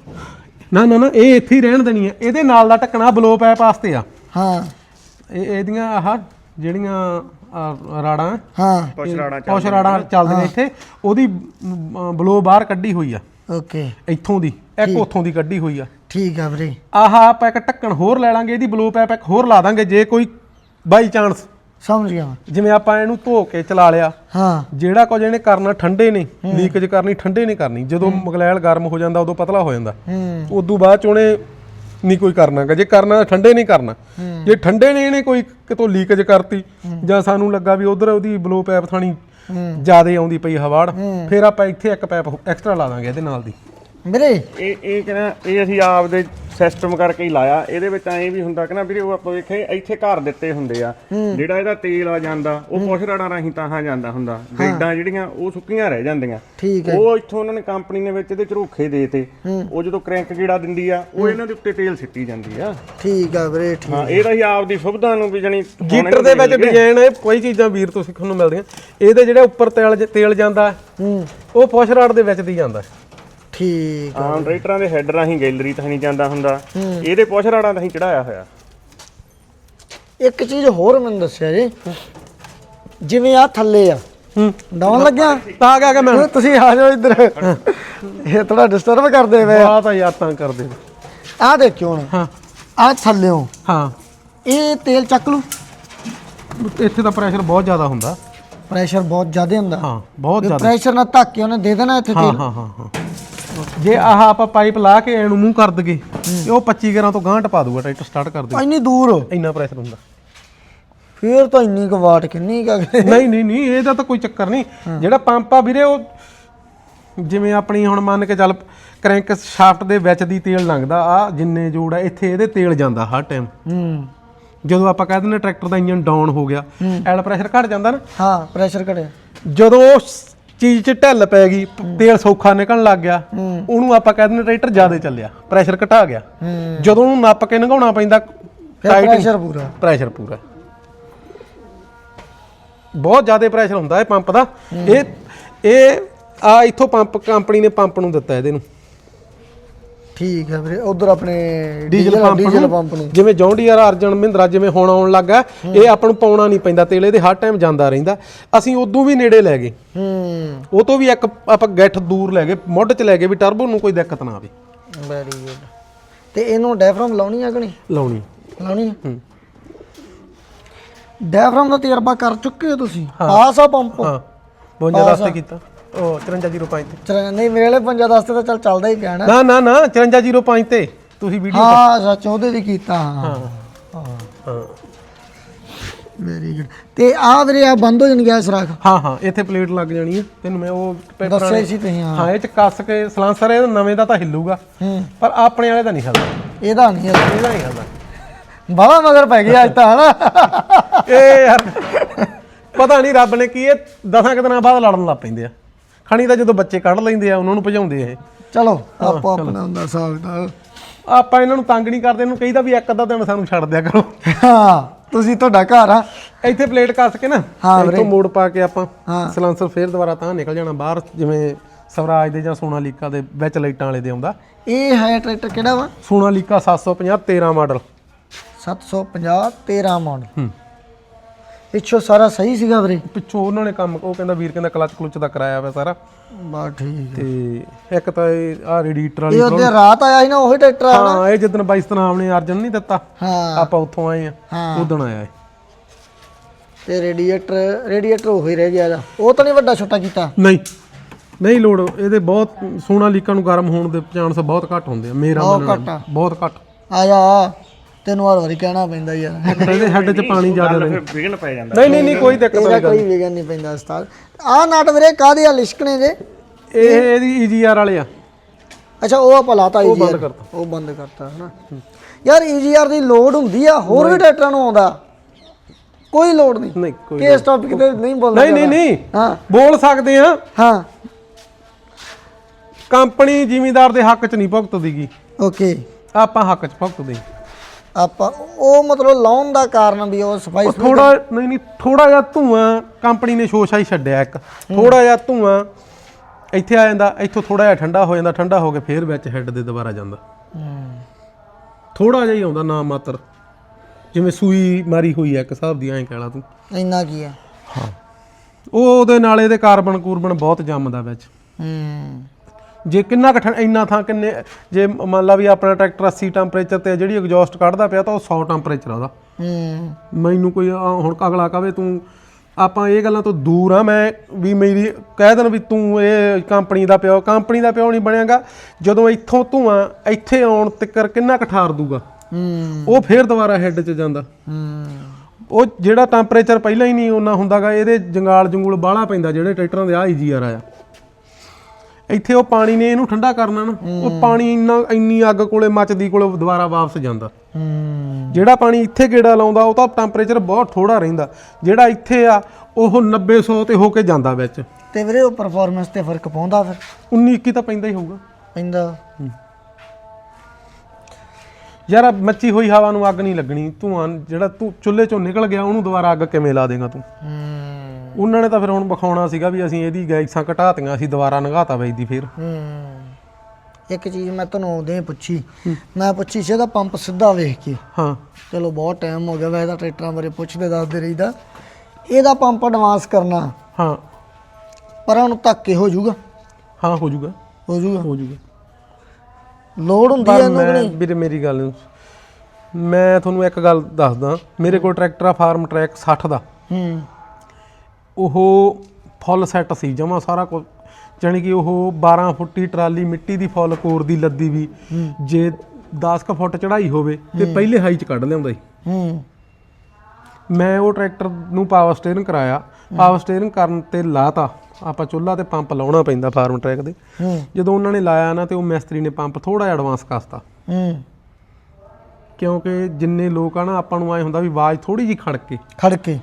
Speaker 2: ਨਾ ਨਾ ਨਾ ਇਹ ਇੱਥੇ ਹੀ ਰਹਿਣ ਦੇਣੀ ਆ। ਇਹਦੇ ਨਾਲ ਦਾ ਢੱਕਣਾ ਬਲੋ ਪੈਪ ਵਾਸਤੇ ਆ।
Speaker 1: ਹਾਂ।
Speaker 2: ਇਹ ਇਹਦੀਆਂ ਆਹ ਜਿਹੜੀਆਂ ਆਹ ਰਾੜਾਂ।
Speaker 1: ਹਾਂ।
Speaker 3: ਕੁਛ ਰਾੜਾਂ
Speaker 2: ਕੁਛ ਰਾੜਾਂ ਚੱਲਦੀਆਂ ਇੱਥੇ। ਉਹਦੀ ਬਲੋ ਬਾਹਰ ਕੱਢੀ ਹੋਈ ਆ।
Speaker 1: ਓਕੇ
Speaker 2: ਇੱਥੋਂ ਦੀ ਇੱਕ ਉੱਥੋਂ ਦੀ ਕੱਢੀ ਹੋਈ ਆ।
Speaker 1: ਠੀਕ ਆ ਵੀਰੇ।
Speaker 2: ਆਹ ਆਪਾਂ ਇੱਕ ਢੱਕਣ ਹੋਰ ਲੈ ਲਾਂਗੇ ਇਹਦੀ ਬਲੋ ਪੈਪ ਇੱਕ ਹੋਰ ਲਾ ਦਾਂਗੇ ਜੇ ਕੋਈ ਬਾਈ ਚਾਂਸ
Speaker 1: ਸਮਝ ਗਿਆ ਮੈਂ।
Speaker 2: ਜਿਵੇਂ ਆਪਾਂ ਇਹਨੂੰ ਧੋ ਕੇ ਚਲਾ ਲਿਆ
Speaker 1: ਹਾਂ।
Speaker 2: ਜਿਹੜਾ ਕੁਝ ਇਹਨੇ ਕਰਨਾ ਠੰਡੇ ਨੇ ਲੀਕੇਜ ਕਰਨੀ ਠੰਡੇ ਨਹੀਂ ਕਰਨੀ ਜਦੋਂ ਮਗਲੈਲ ਗਰਮ ਹੋ ਜਾਂਦਾ ਉਦੋਂ ਪਤਲਾ ਹੋ ਜਾਂਦਾ।
Speaker 1: ਹੂੰ।
Speaker 2: ਉਦੋਂ ਬਾਅਦ ਚ ਉਹਨੇ ਨਹੀਂ ਕੋਈ ਕਰਨਾਗਾ ਜੇ ਕਰਨਾ ਤਾਂ ਠੰਡੇ ਨਹੀਂ ਕਰਨਾ। ਜੇ ਠੰਡੇ ਨੇ ਇਹਨੇ ਕੋਈ ਕਿਤੋਂ ਲੀਕੇਜ ਕਰਤੀ ਜਾਂ ਸਾਨੂੰ ਲੱਗਾ ਵੀ ਉਧਰ ਉਹਦੀ ਬਲੋ ਪੈਪ ਥਾਣੀ ਜਿਆਦੇ ਆਉਂਦੀ ਪਈ ਹਵਾੜ ਫਿਰ ਆਪਾਂ ਇੱਥੇ ਇੱਕ ਪੈਪ ਐਕਸਟਰਾ ਲਾ ਦਾਂਗੇ ਇਹਦੇ ਨਾਲ ਦੀ।
Speaker 1: ਵੀਰੇ?
Speaker 3: ਇਹ ਇਹ ਕਹਿੰਦਾ ਇਹ ਅਸੀਂ ਆਪ ਦੇ ਸਿਸਟਮ ਕਰਕੇ ਹੀ ਲਾਇਆ। ਇਹਦੇ ਵਿੱਚ ਐਂ ਵੀ ਹੁੰਦਾ ਕਿ ਨਾ ਵੀਰੇ ਉਹ ਆਪਾਂ ਵੇਖੇ ਇੱਥੇ ਘਰ ਦਿੱਤੇ ਹੁੰਦੇ ਆ। ਜਿਹੜਾ ਇਹਦਾ ਤੇਲ ਆ ਜਾਂਦਾ ਉਹ ਪੁੱਛ ਰੜਾ ਰਾਹੀਂ ਤਾਹਾਂ ਜਾਂਦਾ ਹੁੰਦਾ। ਗ੍ਰੇਡਾਂ ਜਿਹੜੀਆਂ ਉਹ ਸੁੱਕੀਆਂ ਰਹਿ ਜਾਂਦੀਆਂ।
Speaker 1: ਠੀਕ ਹੈ।
Speaker 3: ਉਹ ਇੱਥੋਂ ਉਹਨਾਂ ਨੇ ਕੰਪਨੀ ਨੇ ਵਿੱਚ ਇਹਦੇ ਝਰੋਖੇ ਦੇਤੇ ਉਹ ਜਦੋਂ ਕ੍ਰੈਂਕ ਗੀੜਾ ਦਿੰਦੀ ਆ ਉਹ ਇਹਨਾਂ ਦੇ ਉੱਤੇ ਤੇਲ ਸਿੱਟੀ ਜਾਂਦੀ ਆ।
Speaker 1: ਠੀਕ ਆ ਵੀਰੇ ਠੀਕ
Speaker 3: ਹਾਂ ਇਹ ਤਾਂ ਹੀ ਆਪ ਦੀ ਸੁਵਿਧਾ ਨੂੰ ਵੀ ਜਣੀ
Speaker 2: ਗੀਟਰ ਦੇ ਵਿੱਚ ਡਿਜ਼ਾਈਨ ਹੈ ਕੋਈ ਚੀਜ਼ਾਂ ਵੀਰ ਤੋਂ ਸਿੱਖਣ ਨੂੰ ਮਿਲਦੀਆਂ। ਇਹਦੇ ਜਿਹੜੇ ਉੱਪਰ ਤੇਲ ਤੇਲ ਜਾਂਦਾ
Speaker 1: ਹੂੰ।
Speaker 2: ਉਹ ਪੁਸ਼ ਰਾਡ ਦੇ ਵਿੱਚ ਦੀ ਜਾਂਦਾ।
Speaker 1: ਠੀਕ
Speaker 3: ਆਮ ਟਰੈਕਟਰਾਂ ਦੇ ਹੈਡ ਰਾਹੀਂ ਗੈਲਰੀ ਤਾਂ ਨਹੀਂ ਜਾਂਦਾ ਹੁੰਦਾ। ਇਹਦੇ ਪੁੱਛ ਰਾੜਾਂ ਤਾਂ ਹੀ ਚੜਾਇਆ ਹੋਇਆ।
Speaker 1: ਇੱਕ ਚੀਜ਼ ਹੋਰ ਮੈਨੂੰ ਦੱਸਿਆ ਜੀ। ਜਿਵੇਂ ਆ ਥੱਲੇ ਆ।
Speaker 2: ਹੂੰ।
Speaker 1: ਡਾਉਣ ਲੱਗਿਆ?
Speaker 2: ਤਾਂ ਆ ਗਿਆ ਕਿ ਮੈਂ
Speaker 1: ਤੁਸੀਂ ਆ ਜਾਓ ਇੱਧਰ। ਇਹ ਥੋੜਾ ਡਿਸਟਰਬ ਕਰਦੇ ਪਏ ਆ।
Speaker 2: ਆ ਤਾਂ ਯਾਰ ਤਾਂ ਕਰਦੇ ਨੇ।
Speaker 1: ਆਹ ਦੇਖਿਓ ਹੁਣ।
Speaker 2: ਹਾਂ।
Speaker 1: ਆ ਥੱਲਿਓ।
Speaker 2: ਹਾਂ।
Speaker 1: ਇਹ ਤੇਲ ਚੱਕ ਲੂ
Speaker 2: ਇੱਥੇ ਤਾਂ ਪ੍ਰੈਸ਼ਰ ਬਹੁਤ ਜ਼ਿਆਦਾ ਹੁੰਦਾ।
Speaker 1: ਪ੍ਰੈਸ਼ਰ ਬਹੁਤ ਜ਼ਿਆਦਾ ਹੁੰਦਾ।
Speaker 2: ਹਾਂ ਬਹੁਤ ਜ਼ਿਆਦਾ।
Speaker 1: ਪ੍ਰੈਸ਼ਰ ਨਾਲ ਧੱਕ ਕੇ ਉਹਨੇ ਦੇ ਦੇਣਾ ਇੱਥੇ ਤੇਲ।
Speaker 2: ਹਾਂ ਹਾਂ ਹਾਂ। ਜੇ ਆਹ ਆਪਾਂ ਪਾਈਪ ਲਾ ਕੇ ਇਹਨੂੰ ਮੂੰਹ ਕਰ ਦਗੇ ਤੇ ਉਹ 25 ਗਰਾਂ ਤੋਂ ਗਾਂਹ ਟਪਾ ਦੂਗਾ ਟਰੈਕਟਰ ਸਟਾਰਟ ਕਰ ਦੇ
Speaker 1: ਇੰਨੀ ਦੂਰ?
Speaker 2: ਇੰਨਾ ਪ੍ਰੈਸ਼ਰ ਹੁੰਦਾ।
Speaker 1: ਫੇਰ ਤਾਂ ਇੰਨੀ ਕੁ ਵਾਟ ਕਿੰਨੀ ਕੁ ਅਗਲੇ
Speaker 2: ਨਹੀਂ ਨਹੀਂ ਨਹੀਂ ਇਹਦਾ ਤਾਂ ਕੋਈ ਚੱਕਰ ਨਹੀਂ। ਜਿਹੜਾ ਪੰਪ ਆ ਵੀਰੇ ਉਹ ਜਿਵੇਂ ਆਪਣੀ ਹੁਣ ਮੰਨ ਕੇ ਚੱਲ ਕ੍ਰੈਂਕ ਸ਼ਾਫਟ ਦੇ ਵਿੱਚ ਦੀ ਤੇਲ ਲੰਘਦਾ ਆ ਜਿੰਨੇ ਜੋੜ ਆ ਇੱਥੇ ਇਹਦੇ ਤੇਲ ਜਾਂਦਾ ਹਰ ਟਾਈਮ
Speaker 1: ਹੂੰ।
Speaker 2: ਜਦੋਂ ਆਪਾਂ ਕਹਿੰਦੇ ਨੇ ਟਰੈਕਟਰ ਦਾ ਇੰਜਨ ਡਾਊਨ ਹੋ ਗਿਆ ਐਲ ਪ੍ਰੈਸ਼ਰ ਘਟ ਜਾਂਦਾ ਨਾ।
Speaker 1: ਹਾਂ ਪ੍ਰੈਸ਼ਰ ਘਟਿਆ।
Speaker 2: ਜਦੋਂ ਚੀਜ਼ 'ਚ ਢਿੱਲ ਪੈ ਗਈ ਤੇਲ ਸੌਖਾ ਨਿਕਲਣ ਲੱਗ ਗਿਆ। ਉਹਨੂੰ ਆਪਾਂ ਕਹਿੰਦੇ ਨੇ ਟਰੈਕਟਰ ਜ਼ਿਆਦਾ ਚੱਲਿਆ ਪ੍ਰੈਸ਼ਰ ਘਟਾ ਗਿਆ। ਜਦੋਂ ਉਹਨੂੰ ਨੱਪ ਕੇ ਨਗਾਉਣਾ ਪੈਂਦਾ
Speaker 1: ਪ੍ਰੈਸ਼ਰ ਪੂਰਾ।
Speaker 2: ਪ੍ਰੈਸ਼ਰ ਪੂਰਾ। ਬਹੁਤ ਜ਼ਿਆਦਾ ਪ੍ਰੈਸ਼ਰ ਹੁੰਦਾ ਇਹ ਪੰਪ ਦਾ। ਇਹ ਇਹ ਆ ਇੱਥੋਂ ਪੰਪ ਕੰਪਨੀ ਨੇ ਪੰਪ ਨੂੰ ਦਿੱਤਾ ਇਹਦੇ ਨੂੰ।
Speaker 1: ਠੀਕ ਹੈ ਵੀਰੇ ਉਧਰ ਆਪਣੇ
Speaker 2: ਡੀਜ਼ਲ ਪੰਪ
Speaker 1: ਡੀਜ਼ਲ
Speaker 2: ਨੂੰ
Speaker 1: ਪੰਪ ਨੂੰ।
Speaker 2: ਜਿਵੇਂ ਜੌਂਡੀਆਰ ਅਰਜਨ ਮਹਿੰਦਰਾ ਜਿਵੇਂ ਹੁਣ ਆਉਣ ਲੱਗਾ ਇਹ ਆਪਾਂ ਨੂੰ ਪਾਉਣਾ ਨਹੀਂ ਪੈਂਦਾ ਤੇਲ ਇਹਦੇ ਹਰ ਟਾਈਮ ਜਾਂਦਾ ਰਹਿੰਦਾ ਅਸੀਂ ਉਦੋਂ ਵੀ ਨੇੜੇ ਲੈ ਗਏ।
Speaker 1: ਹੂੰ।
Speaker 2: ਉਹ ਤੋਂ ਵੀ ਇੱਕ ਆਪਾਂ ਗੱਠ ਦੂਰ ਲੈ ਗਏ ਮੁੱਢ ਚ ਲੈ ਗਏ ਵੀ ਟਰਬੋ ਨੂੰ ਕੋਈ ਦਿੱਕਤ ਨਾ ਆਵੇ।
Speaker 1: ਵੈਰੀ ਗੁੱਡ ਤੇ ਇਹਨੂੰ ਡਾਇਫਰਾਮ ਲਾਉਣੀ ਆ ਕਿ ਨਹੀਂ?
Speaker 2: ਲਾਉਣੀ।
Speaker 1: ਲਾਉਣੀ
Speaker 2: ਹੂੰ।
Speaker 1: ਡਾਇਫਰਾਮ ਦਾ ਤਜਰਬਾ ਕਰ ਚੁੱਕੇ ਹੋ ਤੁਸੀਂ? ਪਾਸ ਆ ਪੰਪ।
Speaker 2: ਹਾਂ। 52 10 ਤੇ ਕੀਤਾ। ਉਹ 5305 ਤੇ।
Speaker 1: ਚਲ ਨਹੀਂ ਮੇਰੇ ਵਾਲੇ ਪੰਜਾ ਦਸਤੇ ਤਾਂ ਚੱਲ ਚੱਲਦਾ ਹੀ ਪਿਆ ਨਾ।
Speaker 2: ਨਾ ਨਾ ਨਾ 5305 ਤੇ ਤੁਸੀਂ ਵੀਡੀਓ
Speaker 1: ਹਾਂ ਸੱਚ ਉਹਦੇ ਵੀ ਕੀਤਾ ਹਾਂ।
Speaker 2: ਹਾਂ। ਹਾਂ।
Speaker 1: ਵੈਰੀ ਗੁੱਡ ਤੇ ਆ ਵੀਰੇ ਆ ਬੰਦ ਹੋ ਜਾਣਗੇ ਆ ਸੁਰਾਖ
Speaker 2: ਹਾਂ ਹਾਂ ਇੱਥੇ ਪਲੇਟ ਲੱਗ ਜਾਣੀ ਹੈ ਤੈਨੂੰ ਮੈਂ ਉਹ ਪੇਪਰ
Speaker 1: ਦੱਸਿਆ ਹੀ ਸੀ ਤੁਸੀਂ ਹਾਂ।
Speaker 2: ਹਾਂ ਇਹ ਚ ਕੱਸ ਕੇ ਸਲਾਂਸਰ ਇਹ ਨਵੇਂ ਦਾ ਤਾਂ ਹਿੱਲੂਗਾ।
Speaker 1: ਹੂੰ।
Speaker 2: ਪਰ ਆਪਣੇ ਵਾਲੇ ਦਾ ਨਹੀਂ ਹਿੱਲਦਾ।
Speaker 1: ਇਹਦਾ ਨਹੀਂ ਹੈ
Speaker 2: ਇਹਦਾ ਨਹੀਂ ਹਿੱਲਦਾ।
Speaker 1: ਬਾਵਾ ਮਗਰ ਪੈ ਗਿਆ ਅੱਜ ਤਾਂ ਹਨਾ।
Speaker 2: ਇਹ ਯਾਰ ਪਤਾ ਨਹੀਂ ਰੱਬ ਨੇ ਕੀ ਇਹ ਦਸਾਂ ਕੁ ਦਿਨਾਂ ਬਾਅਦ ਲੜਨ ਲੱਗ ਪੈਂਦੇ ਆ। ਖਣੀ ਤਾਂ ਜਦੋਂ ਬੱਚੇ ਕੱਢ ਲੈਂਦੇ ਆ ਉਹਨਾਂ ਨੂੰ ਭਜਾਉਂਦੇ ਇਹ।
Speaker 1: ਚਲੋ ਆਪੋ ਆਪਣਾ ਹੁੰਦਾ ਹਿਸਾਬ ਦਾ
Speaker 2: ਆਪਾਂ ਇਹਨਾਂ ਨੂੰ ਤੰਗ ਨਹੀਂ ਕਰਦੇ ਇਹਨੂੰ ਕਹੀਦਾ ਵੀ ਇੱਕ ਅੱਧਾ ਦਿਨ ਸਾਨੂੰ ਛੱਡ ਦਿਆ ਕਰੋ।
Speaker 1: ਹਾਂ ਤੁਸੀਂ ਤੁਹਾਡਾ ਘਰ ਆ।
Speaker 2: ਇੱਥੇ ਪਲੇਟ ਕੱਸ ਕੇ ਨਾ
Speaker 1: ਹਾਂ
Speaker 2: ਇੱਥੋਂ ਮੋੜ ਪਾ ਕੇ ਆਪਾਂ
Speaker 1: ਹਾਂ।
Speaker 2: ਸਲਾਂਸਰ ਫੇਰ ਦੁਬਾਰਾ ਤਾਂ ਨਿਕਲ ਜਾਣਾ ਬਾਹਰ ਜਿਵੇਂ ਸਵਰਾਜ ਦੇ ਜਾਂ ਸੋਨਾਲੀਕਾ ਦੇ ਵਿੱਚ ਲਾਈਟਾਂ ਵਾਲੇ ਦੇ ਆਉਂਦਾ।
Speaker 1: ਇਹ ਹੈ ਟਰੈਕਟਰ ਕਿਹੜਾ ਵਾ?
Speaker 2: ਸੋਨਾਲੀਕਾ 750 13 ਮਾਡਲ।
Speaker 1: 750 13 ਮਾਡਲ।
Speaker 2: ਹੂੰ।
Speaker 1: ਪਿੱਛੋਂ ਸਾਰਾ ਸਹੀ ਸੀਗਾ ਵੀਰੇ।
Speaker 2: ਪਿੱਛੋਂ ਉਹਨਾਂ ਨੇ ਕੰਮ ਉਹ ਕਹਿੰਦਾ ਵੀਰ ਕਹਿੰਦਾ ਕਲਚ ਕਲੁਚ ਦਾ ਕਰਾਇਆ ਹੋਇਆ ਸਾਰਾ।
Speaker 1: ਬਾ ਠੀਕ
Speaker 2: ਤੇ ਇੱਕ ਤਾਂ ਇਹ ਆ ਰੇਡੀਏਟਰ ਵਾਲੀ
Speaker 1: ਇਹ ਉਹਦੇ ਰਾਤ ਆਇਆ ਸੀ ਨਾ ਉਹੀ ਟਰੈਕਟਰ ਆ ਨਾ।
Speaker 2: ਹਾਂ ਇਹ ਜਿੱਦਣ ਬਾਈ ਸਤਨਾਮ ਨੇ ਅਰਜਨ ਨਹੀਂ ਦਿੱਤਾ
Speaker 1: ਹਾਂ।
Speaker 2: ਆਪਾਂ ਉੱਥੋਂ ਆਏ ਆ
Speaker 1: ਹਾਂ।
Speaker 2: ਉਦਣ ਆਇਆ ਇਹ।
Speaker 1: ਤੇ ਰੇਡੀਏਟਰ ਰੇਡੀਏਟਰ ਉਹੀ ਰਹਿ ਗਿਆ ਇਹਦਾ। ਉਹ ਤਾਂ ਨਹੀਂ ਵੱਡਾ ਛੋਟਾ ਕੀਤਾ?
Speaker 2: ਨਹੀਂ ਨਹੀਂ ਲੋੜ ਇਹਦੇ ਬਹੁਤ ਸੋਨਾਲੀਕਾ ਨੂੰ ਗਰਮ ਹੋਣ ਦੇ ਚਾਂਸ ਬਹੁਤ ਘੱਟ ਹੁੰਦੇ ਆ ਮੇਰਾ
Speaker 1: ਬਹੁਤ ਘੱਟ।
Speaker 2: ਬਹੁਤ ਘੱਟ।
Speaker 1: ਆ ਜਾ ਤੈਨੂੰ ਹਰ ਵਾਰੀ ਕਹਿਣਾ ਪੈਂਦਾ ਯਾਰ।
Speaker 2: ਇਹਦੇ ਹੈੱਡ 'ਚ ਪਾਣੀ ਜ਼ਿਆਦਾ ਨਹੀਂ
Speaker 3: ਫਿਰ ਵਿਗਨ ਪੈ ਜਾਂਦਾ।
Speaker 2: ਨਹੀਂ ਨਹੀਂ ਨਹੀਂ ਕੋਈ ਦਿੱਕਤ
Speaker 1: ਇਹਦਾ ਕੋਈ ਵਿਗਨ ਨਹੀਂ ਪੈਂਦਾ ਉਸਤਾਦ। ਆ ਨਟ ਵੀਰੇ ਕਾਦੇ ਆ ਲਿਸ਼ਕਣੇ ਜੇ
Speaker 2: ਇਹ ਇਹਦੀ ਈਜੀਆਰ ਵਾਲੇ ਆ।
Speaker 1: ਅੱਛਾ ਉਹ ਆਪਾਂ ਲਾਤਾ
Speaker 2: ਉਹ ਬੰਦ
Speaker 1: EGR
Speaker 2: ਕਰਤਾ।
Speaker 1: ਉਹ ਬੰਦ ਕਰਤਾ ਹਨਾ? ਯਾਰ ਈਜੀਆਰ ਦੀ ਲੋਡ ਹੁੰਦੀ ਆ ਹੋਰ ਵੀ ਟਰੈਕਟਰਾਂ ਨੂੰ ਆਉਂਦਾ। ਕੋਈ ਲੋਡ ਨਹੀਂ।
Speaker 2: ਨਹੀਂ ਕੋਈ
Speaker 1: ਕਿਸ ਟੌਪਿਕ ਤੇ ਨਹੀਂ ਬੋਲਣਾ
Speaker 2: ਨਹੀਂ ਨਹੀਂ ਨਹੀਂ।
Speaker 1: ਹਾਂ।
Speaker 2: ਬੋਲ ਸਕਦੇ ਆ।
Speaker 1: ਹਾਂ।
Speaker 2: ਕੰਪਨੀ ਜ਼ਿਮੀਂਦਾਰ ਦੇ ਹੱਕ 'ਚ ਨਹੀਂ ਭੁਗਤਦੀਗੀ।
Speaker 1: ਓਕੇ।
Speaker 2: ਆਪਾਂ ਹੱਕ 'ਚ ਭੁਗਤਦੇ
Speaker 1: ਆਪਾਂ ਉਹ ਮਤਲਬ ਲਾਉਣ ਦਾ ਕਾਰਨ ਵੀ ਉਹ ਸਫ਼ਾਈ
Speaker 2: ਥੋੜਾ ਨਹੀਂ ਨਹੀਂ ਥੋੜਾ ਜਿਹਾ ਧੂਆਂ ਕੰਪਨੀ ਨੇ ਸ਼ੋਸ਼ਾ ਹੀ ਛੱਡਿਆ ਇੱਕ। ਥੋੜਾ ਜਿਹਾ ਧੂਆਂ ਇੱਥੇ ਆ ਜਾਂਦਾ ਇੱਥੋਂ ਥੋੜਾ ਜਿਹਾ ਠੰਡਾ ਹੋ ਜਾਂਦਾ ਠੰਡਾ ਹੋ ਕੇ ਫੇਰ ਵਿੱਚ ਹੈੱਡ ਦੇ ਦੁਬਾਰਾ ਜਾਂਦਾ। ਥੋੜਾ ਜਿਹਾ ਹੀ ਆਉਂਦਾ ਨਾ ਮਾਤਰ। ਜਿਵੇਂ ਸੂਈ ਮਾਰੀ ਹੋਈ ਹੈ ਇੱਕ ਹਿਸਾਬ ਦੀ ਐਂ ਕਹਿ ਲਾ ਤੂੰ।
Speaker 1: ਇੰਨਾ ਕੀ ਆ?
Speaker 2: ਉਹ ਉਹਦੇ ਨਾਲ ਇਹਦੇ ਕਾਰਬਨ ਕੂਰਬਨ ਬਹੁਤ ਜੰਮਦਾ ਵਿੱਚ।
Speaker 1: ਹੂੰ।
Speaker 2: ਜੇ ਕਿੰਨਾ ਕੁ ਠੰ- ਇੰਨਾ ਥਾਂ ਕਿੰਨੇ ਜੇ ਮੰਨ ਲਾ ਵੀ ਆਪਣਾ ਟਰੈਕਟਰ 80 ਟੈਂਪਰੇਚਰ ਤੇ ਜਿਹੜੀ ਐਗਜ਼ੌਸਟ ਕੱਢਦਾ ਪਿਆ ਤਾਂ ਉਹ 100 ਟੈਂਪਰੇਚਰ ਆ ਉਹਦਾ।
Speaker 1: ਹੂੰ।
Speaker 2: ਮੈਨੂੰ ਕੋਈ ਆ ਹੁਣ ਅਗਲਾ ਕਵੇ ਤੂੰ ਆਪਾਂ ਇਹ ਗੱਲਾਂ ਤੋਂ ਦੂਰ ਆ ਮੈਂ ਵੀ ਮੇਰੀ ਕਹਿ ਦੇਣ ਵੀ ਤੂੰ ਇਹ ਕੰਪਨੀ ਦਾ ਪਿਓ ਕੰਪਨੀ ਦਾ ਪਿਓ ਨਹੀਂ ਬਣਿਆਗਾ। ਜਦੋਂ ਇੱਥੋਂ ਧੂਆਂ ਇੱਥੇ ਆਉਣ ਤੱਕਰ ਕਿੰਨਾ ਕਠਾਰ ਦੂਗਾ
Speaker 1: ਹੂੰ।
Speaker 2: ਉਹ ਫੇਰ ਦੁਬਾਰਾ ਹੈੱਡ 'ਚ ਜਾਂਦਾ।
Speaker 1: ਹੂੰ।
Speaker 2: ਉਹ ਜਿਹੜਾ ਟੈਂਪਰੇਚਰ ਪਹਿਲਾਂ ਹੀ ਨਹੀਂ ਉਹਨਾਂ ਹੁੰਦਾਗਾ ਇਹਦੇ ਜੰਗਾਲ ਜੰਗੂਲ ਬਾਹਲਾ ਪੈਂਦਾ ਜਿਹੜੇ ਟਰੈਕਟਰਾਂ ਦੇ ਆ ਈਜੀਆਰ ਆ। ਇੱਥੇ ਉਹ ਪਾਣੀ ਨੇ ਇਹਨੂੰ ਠੰਡਾ ਕਰਨਾ ਨਾ ਉਹ ਪਾਣੀ ਇੰਨਾ ਇੰਨੀ ਅੱਗ ਕੋਲੇ ਮੱਚਦੀ ਕੋਲੇ ਦੁਬਾਰਾ ਵਾਪਸ ਜਾਂਦਾ। ਜਿਹੜਾ ਪਾਣੀ ਇੱਥੇ ਗੇੜਾ ਲਾਉਂਦਾ ਉਹ ਤਾਂ ਟੈਂਪਰੇਚਰ ਬਹੁਤ ਥੋੜਾ ਰਹਿੰਦਾ। ਜਿਹੜਾ ਇੱਥੇ ਆ ਉਹ 90 100 ਤੇ ਹੋ ਕੇ ਜਾਂਦਾ ਵਿੱਚ।
Speaker 1: ਤੇ ਵੀਰੇ ਉਹ ਪਰਫਾਰਮੈਂਸ ਤੇ ਫ਼ਰਕ ਪਾਉਂਦਾ ਫਿਰ?
Speaker 2: 19 21 ਤਾਂ ਪੈਂਦਾ ਹੀ ਹੋਊਗਾ।
Speaker 1: ਪੈਂਦਾ।
Speaker 2: ਯਾਰ ਮੱਚੀ ਹੋਈ ਹਵਾ ਨੂੰ ਅੱਗ ਨਹੀਂ ਲੱਗਣੀ। ਧੂਆਂ ਜਿਹੜਾ ਤੂੰ ਚੁੱਲ੍ਹੇ ਚੋਂ ਨਿਕਲ ਗਿਆ ਉਹਨੂੰ ਦੁਬਾਰਾ ਅੱਗ ਕਿਵੇਂ ਲਾ ਦੇਗਾ ਤੂੰ?
Speaker 1: ਹੂੰ।
Speaker 2: ਉਹਨਾਂ ਨੇ ਤਾਂ ਫਿਰ ਹੁਣ ਵਿਖਾਉਣਾ ਸੀਗਾ ਵੀ ਅਸੀਂ ਇਹਦੀ ਗੈਸਾਂ ਘਟਾਤੀਆਂ ਅਸੀਂ ਦੁਬਾਰਾ ਨਗਾਤਾ ਵੇਚਦੀ ਫਿਰ।
Speaker 1: ਹੂੰ। ਇੱਕ ਚੀਜ਼ ਮੈਂ ਤੁਹਾਨੂੰ ਉਹਦੇ ਪੁੱਛੀ। ਮੈਂ ਪੁੱਛੀ ਸੀ ਇਹਦਾ ਪੰਪ ਸਿੱਧਾ ਵੇਖ ਕੇ।
Speaker 2: ਹਾਂ।
Speaker 1: ਚਲੋ ਬਹੁਤ ਟਾਈਮ ਹੋ ਗਿਆ ਵੈਸੇ ਤਾਂ ਟਰੈਕਟਰਾਂ ਬਾਰੇ ਪੁੱਛਦੇ ਦੱਸਦੇ ਰਹੀਦਾ। ਇਹਦਾ ਪੰਪ ਐਡਵਾਂਸ ਕਰਨਾ।
Speaker 2: ਹਾਂ।
Speaker 1: ਪਰ ਹੁਣ ਧੱਕੇ ਹੋ ਜਾਊਗਾ।
Speaker 2: ਹਾਂ ਹੋ ਜਾਊਗਾ।
Speaker 1: ਹੋ ਜਾਊਗਾ।
Speaker 2: ਹੋ ਜਾਊਗਾ।
Speaker 1: ਲੋਡ ਹੁੰਦੀ ਹੈ ਇਹਨੂੰ ਨਹੀਂ?
Speaker 2: ਵੀਰੇ ਮੇਰੀ ਗੱਲ ਨੂੰ ਮੈਂ ਤੁਹਾਨੂੰ ਇੱਕ ਗੱਲ ਦੱਸਦਾ। ਮੇਰੇ ਕੋਲ ਟਰੈਕਟਰ ਆ ਫਾਰਮ ਟਰੈਕ 60 ਦਾ।
Speaker 1: ਹੂੰ।
Speaker 2: ਉਹ ਫੁੱਲ ਸੈੱਟ ਸੀ ਜਮਾ ਸਾਰਾ ਕੁਝ ਜਾਣੀ ਕਿ ਉਹ 12 ਫੁੱਟੀ ਟਰਾਲੀ ਮਿੱਟੀ ਦੀ ਫੁੱਲ ਕੋਰ ਦੀ ਲੱਦੀ ਵੀ। ਜੇ 10 ਕੁ ਫੁੱਟ ਚੜਾਈ ਹੋਵੇ ਤੇ ਪਹਿਲੇ ਹਾਈ ਚ ਕੱਢ ਲਿਆਉਂਦਾ ਸੀ।
Speaker 1: ਹੂੰ।
Speaker 2: ਮੈਂ ਉਹ ਟਰੈਕਟਰ ਨੂੰ ਪਾਵਰ ਸਟੀਅਰਿੰਗ ਕਰਾਇਆ। ਪਾਵਰ ਸਟੀਅਰਿੰਗ ਕਰਨ ਤੇ ਲਾਤਾ। ਆਪਾਂ ਚੁੱਲ੍ਹਾ ਤੇ ਪੰਪ ਲਾਉਣਾ ਪੈਂਦਾ ਫਾਰਮ ਟਰੈਕ ਦੇ ਜਦੋਂ ਉਹਨਾਂ ਨੇ ਲਾਇਆ ਨਾ ਤੇ ਉਹ ਮਿਸਤਰੀ ਨੇ ਪੰਪ ਥੋੜਾ ਜਿਹਾ ਐਡਵਾਂਸ ਕਰਤਾ।
Speaker 1: ਹੂੰ।
Speaker 2: ਕਿਉਂਕਿ ਜਿੰਨੇ ਲੋਕ ਆ ਨਾ ਆਪਾਂ ਨੂੰ ਐ ਹੁੰਦਾ ਵੀ ਆਵਾਜ਼ ਥੋੜੀ ਜੀ ਖੜਕੇ।
Speaker 1: ਖੜ ਕੇ